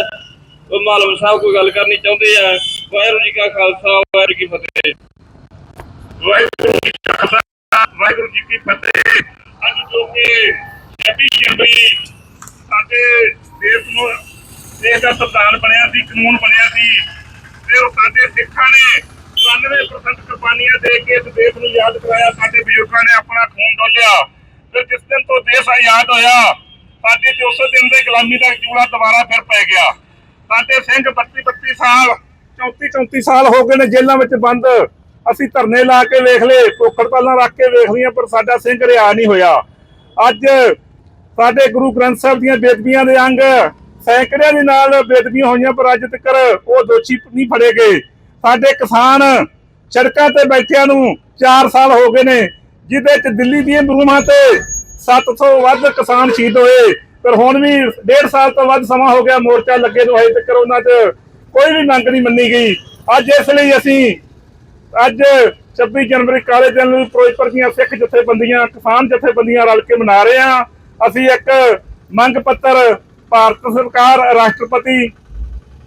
ਉਹ ਮਾਲਮ ਸਾਹਿਬ ਕੋਈ ਗੱਲ ਕਰਨੀ ਚਾਹੁੰਦੇ ਆ। ਵਾਹਿਗੁਰੂ ਜੀ ਕਾ ਖਾਲਸਾ ਵਾਹਿਗੁਰੂ ਜੀ ਕੀ ਫਤਿਹ। ਵਾਹਿਗੁਰੂ ਜੀ ਕਾ ਖਾਲਸਾ ਵਾਹਿਗੁਰੂ ਜੀ ਕੀ ਫਤਿਹ। ਅੱਜ ਜੋ ਕਿ 26 ਜਨਵਰੀ ਸਾਡੇ ਦੇਸ਼ ਨੂੰ, ਦੇਸ਼ ਦਾ ਸੰਵਿਧਾਨ ਬਣਿਆ ਸੀ, ਕਾਨੂੰਨ ਬਣਿਆ ਸੀ। ਤੇ ਉਹ ਸਾਡੇ ਸਿੱਖਾਂ ਨੇ 94% ਕੁਰਬਾਨੀਆਂ ਦੇ ਕੇ ਇਸ ਦੇਸ਼ ਨੂੰ ਯਾਦ ਕਰਾਇਆ। ਸਾਡੇ ਬਜ਼ੁਰਗਾਂ ਨੇ ਆਪਣਾ ਖੂਨ ਡੋਲਿਆ। ਤੇ ਜਿਸ ਦਿਨ ਤੋਂ ਦੇਸ਼ ਆਜ਼ਾਦ ਹੋਇਆ, ਸਾਡੇ ਤੇ ਦਿਨ ਦੇ ਗੁਲਾਮੀ ਦਾ ਚੂੜਾ ਦੁਬਾਰਾ ਫਿਰ ਪੈ ਗਿਆ। ਸਾਡੇ ਸਿੰਘ 32 32 ਸਾਲ 34 34 ਸਾਲ ਹੋ ਗਏ ਨੇ ਜੇਲ੍ਹਾਂ ਵਿੱਚ ਬੰਦ। ਅਸੀਂ ਧਰਨੇ ਲਾ ਕੇ ਵੇਖ ਲਏ ਭੁੱਖੜ ਪਹਿਲਾਂ ਰੱਖ ਕੇ ਵੇਖ ਲਈਆਂ, ਪਰ ਸਾਡਾ ਸਿੰਘ ਰਿਹਾ ਨਹੀਂ ਹੋਇਆ। ਅੱਜ ਸਾਡੇ ਗੁਰੂ ਗ੍ਰੰਥ ਸਾਹਿਬ ਦੀਆਂ ਬੇਦਬੀਆਂ ਦੇ ਅੰਗ ਸੈਂਕੜਿਆਂ ਦੇ ਨਾਲ ਬੇਦਬੀਆਂ ਹੋਈਆਂ, ਪਰ ਅੱਜ ਤੱਕ ਉਹ ਦੋਸ਼ੀ ਨਹੀਂ ਫੜੇ ਗਏ। ਸਾਡੇ ਕਿਸਾਨ ਸੜਕਾਂ ਤੇ ਬੈਠਿਆਂ ਨੂੰ 4 ਸਾਲ ਹੋ ਗਏ ਨੇ, ਜਿਹਦੇ ਚ ਦਿੱਲੀ ਦੀਆਂ ਬਰੂਮਾਂ ਤੇ 700 ਵੱਧ ਕਿਸਾਨ ਸ਼ਹੀਦ ਹੋਏ। ਪਰ ਹੁਣ ਵੀ 1.5 ਸਾਲ ਤੋਂ ਵੱਧ ਸਮਾਂ ਹੋ ਗਿਆ, ਮੋਰਚਾ ਲੱਗੇ ਤੋਂ ਹਜੇ ਤੱਕ ਉਹਨਾਂ 'ਚ ਕੋਈ ਵੀ ਮੰਗ ਨਹੀਂ ਮੰਨੀ ਗਈ। ਅੱਜ ਇਸ ਲਈ ਅਸੀਂ ਅੱਜ 26 ਜਨਵਰੀ ਕਾਲੇ ਦਿਨ ਨੂੰ ਫਿਰੋਜ਼ਪੁਰ ਦੀਆਂ ਸਿੱਖ ਜਥੇਬੰਦੀਆਂ, ਕਿਸਾਨ ਜਥੇਬੰਦੀਆਂ ਰਲ ਕੇ ਮਨਾ ਰਹੇ ਹਾਂ। ਅਸੀਂ ਇੱਕ ਮੰਗ ਪੱਤਰ ਭਾਰਤ ਸਰਕਾਰ, ਰਾਸ਼ਟਰਪਤੀ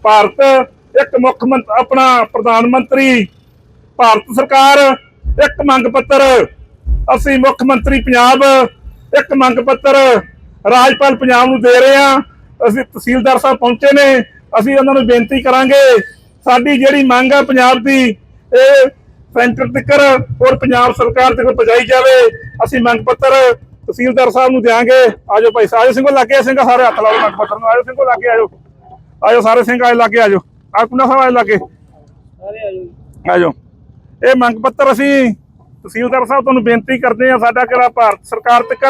ਭਾਰਤ, ਇੱਕ ਮੁੱਖ ਮੰਤ, ਆਪਣਾ ਪ੍ਰਧਾਨ ਮੰਤਰੀ ਭਾਰਤ ਸਰਕਾਰ, ਇੱਕ ਮੰਗ ਪੱਤਰ ਅਸੀਂ ਮੁੱਖ ਮੰਤਰੀ ਪੰਜਾਬ, ਇੱਕ ਮੰਗ ਪੱਤਰ ਰਾਜਪਾਲ ਪੰਜਾਬ ਨੂੰ ਦੇ ਰਹੇ ਹਾਂ। ਅਸੀਂ ਤਹਿਸੀਲਦਾਰ ਸਾਹਿਬ ਪਹੁੰਚੇ ਨੇ, ਅਸੀਂ ਉਹਨਾਂ ਨੂੰ ਬੇਨਤੀ ਕਰਾਂਗੇ। ਸਾਡੀ ਜਿਹੜੀ ਮੰਗ ਆ ਪੰਜਾਬ ਦੀ, ਇਹ ਸੈਂਟਰ ਤੱਕ ਔਰ ਪੰਜਾਬ ਸਰਕਾਰ ਤੱਕ ਪਹੁੰਚਾਈ ਜਾਵੇ। ਅਸੀਂ ਮੰਗ ਪੱਤਰ ਤਹਿਸੀਲਦਾਰ ਸਾਹਿਬ ਨੂੰ ਦਿਆਂਗੇ। ਆਜੋ ਭਾਈ ਸਾਹਿਬ ਸਿੰਘੋ, ਲੱਗੇ ਸਿੰਘ ਸਾਰੇ ਹੱਥ ਲਾਓ ਮੰਗ ਪੱਤਰ ਨੂੰ। ਆਜੋ ਸਿੰਘੋ, ਲੱਗੇ ਆਜੋ। ਆਜੋ ਸਾਰੇ ਸਿੰਘ ਆਏ ਲੱਗੇ ਆਜੋ। ਆ ਕੁੰਨਾ ਸਾਹਿਬ ਆਏ ਲੱਗੇ। ਆਜੋ। ਇਹ ਮੰਗ ਪੱਤਰ ਅਸੀਂ ਤਹਿਸੀਲਦਾਰ ਸਾਹਿਬ ਤੁਹਾਨੂੰ ਬੇਨਤੀ ਕਰਦੇ ਹਾਂ, ਸਾਡਾ ਕਿਹੜਾ ਭਾਰਤ ਸਰਕਾਰ ਤੱਕ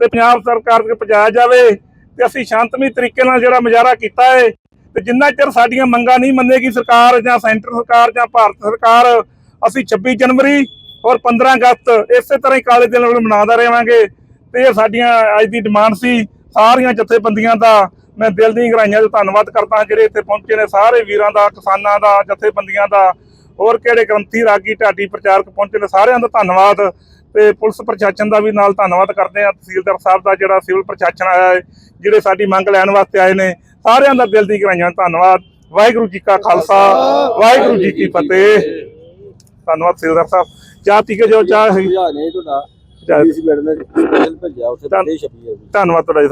ਤੇ ਪੰਜਾਬ ਸਰਕਾਰ ਤੱਕ ਪਹੁੰਚਾਇਆ ਜਾਵੇ ਤੇ ਅਸੀਂ ਸ਼ਾਂਤਮਈ ਤਰੀਕੇ ਨਾਲ ਜਿਹੜਾ ਮੁਜ਼ਾਹਰਾ ਕੀਤਾ ਹੈ ਤੇ ਜਿੰਨਾ ਚਿਰ ਸਾਡੀਆਂ ਮੰਗਾਂ ਨਹੀਂ ਮੰਨੇਗੀ ਸਰਕਾਰ ਜਾਂ ਸੈਂਟਰ ਸਰਕਾਰ ਜਾਂ ਭਾਰਤ ਸਰਕਾਰ, ਅਸੀਂ 26 ਜਨਵਰੀ ਔਰ 15 ਅਗਸਤ ਇਸੇ ਤਰ੍ਹਾਂ ਹੀ ਕਾਲੇ ਦਿਨ ਨੂੰ ਮਨਾਉਂਦਾ ਰਹਾਂਗੇ। ਤੇ ਇਹ ਸਾਡੀਆਂ ਅੱਜ ਦੀ ਡਿਮਾਂਡ ਸੀ, ਸਾਰੀਆਂ ਜਥੇਬੰਦੀਆਂ ਦਾ। ਮੈਂ ਦਿਲ ਦੀਆਂ ਗਹਿਰਾਈਆਂ ਤੋਂ ਧੰਨਵਾਦ ਕਰਦਾ ਜਿਹੜੇ ਇੱਥੇ ਪਹੁੰਚੇ ਨੇ ਸਾਰੇ ਵੀਰਾਂ ਦਾ, ਕਿਸਾਨਾਂ ਦਾ, ਜਥੇਬੰਦੀਆਂ ਦਾ। ਹੋਰ ਕਿਹੜੇ ਗ੍ਰੰਥੀ, ਰਾਗੀ, ਢਾਡੀ ਪ੍ਰਚਾਰਕ ਪਹੁੰਚੇ ਨੇ, ਸਾਰਿਆਂ ਦਾ ਧੰਨਵਾਦ। ਤੇ ਪੁਲਿਸ ਪ੍ਰਸ਼ਾਸਨ ਦਾ ਵੀ ਨਾਲ ਧੰਨਵਾਦ ਕਰਦੇ ਆ ਤਹਿਸੀਲਦਾਰ ਸਾਹਿਬ ਦਾ ਜਿਹੜਾ ਸਿਵਲ ਪ੍ਰਸ਼ਾਸਨ ਆਇਆ ਹੈ, ਜਿਹੜੇ ਸਾਡੀ ਮੰਗ ਲੈਣ ਵਾਸਤੇ ਆਏ ਨੇ, ਸਾਰਿਆਂ ਦਾ ਦਿਲ ਦੀ ਗਹਿਰਾਈਆਂ ਧੰਨਵਾਦ। ਵਾਹਿਗੁਰੂ ਜੀ ਕਾ ਖਾਲਸਾ, ਵਾਹਿਗੁਰੂ ਜੀ ਕੀ ਫਤਿਹ। ਧੰਨਵਾਦ ਤਹਿਸੀਲਦਾਰ ਸਾਹਿਬ। ਚਾਹ ਪੀ ਕੇ ਜਾਓ ਚਾਹ ਸੁਝਾਅ ਨੇ ਤੁਹਾਡਾ। ਚਾਹ- ਡੀਸੀ ਮੈਡਮ ਨੇ ਭੇਜਿਆ ਉੱਥੇ ਦੇ ਛਪੀ ਹੈ ਧੰਨਵਾਦ ਤੁਹਾਡਾ ਜੀ।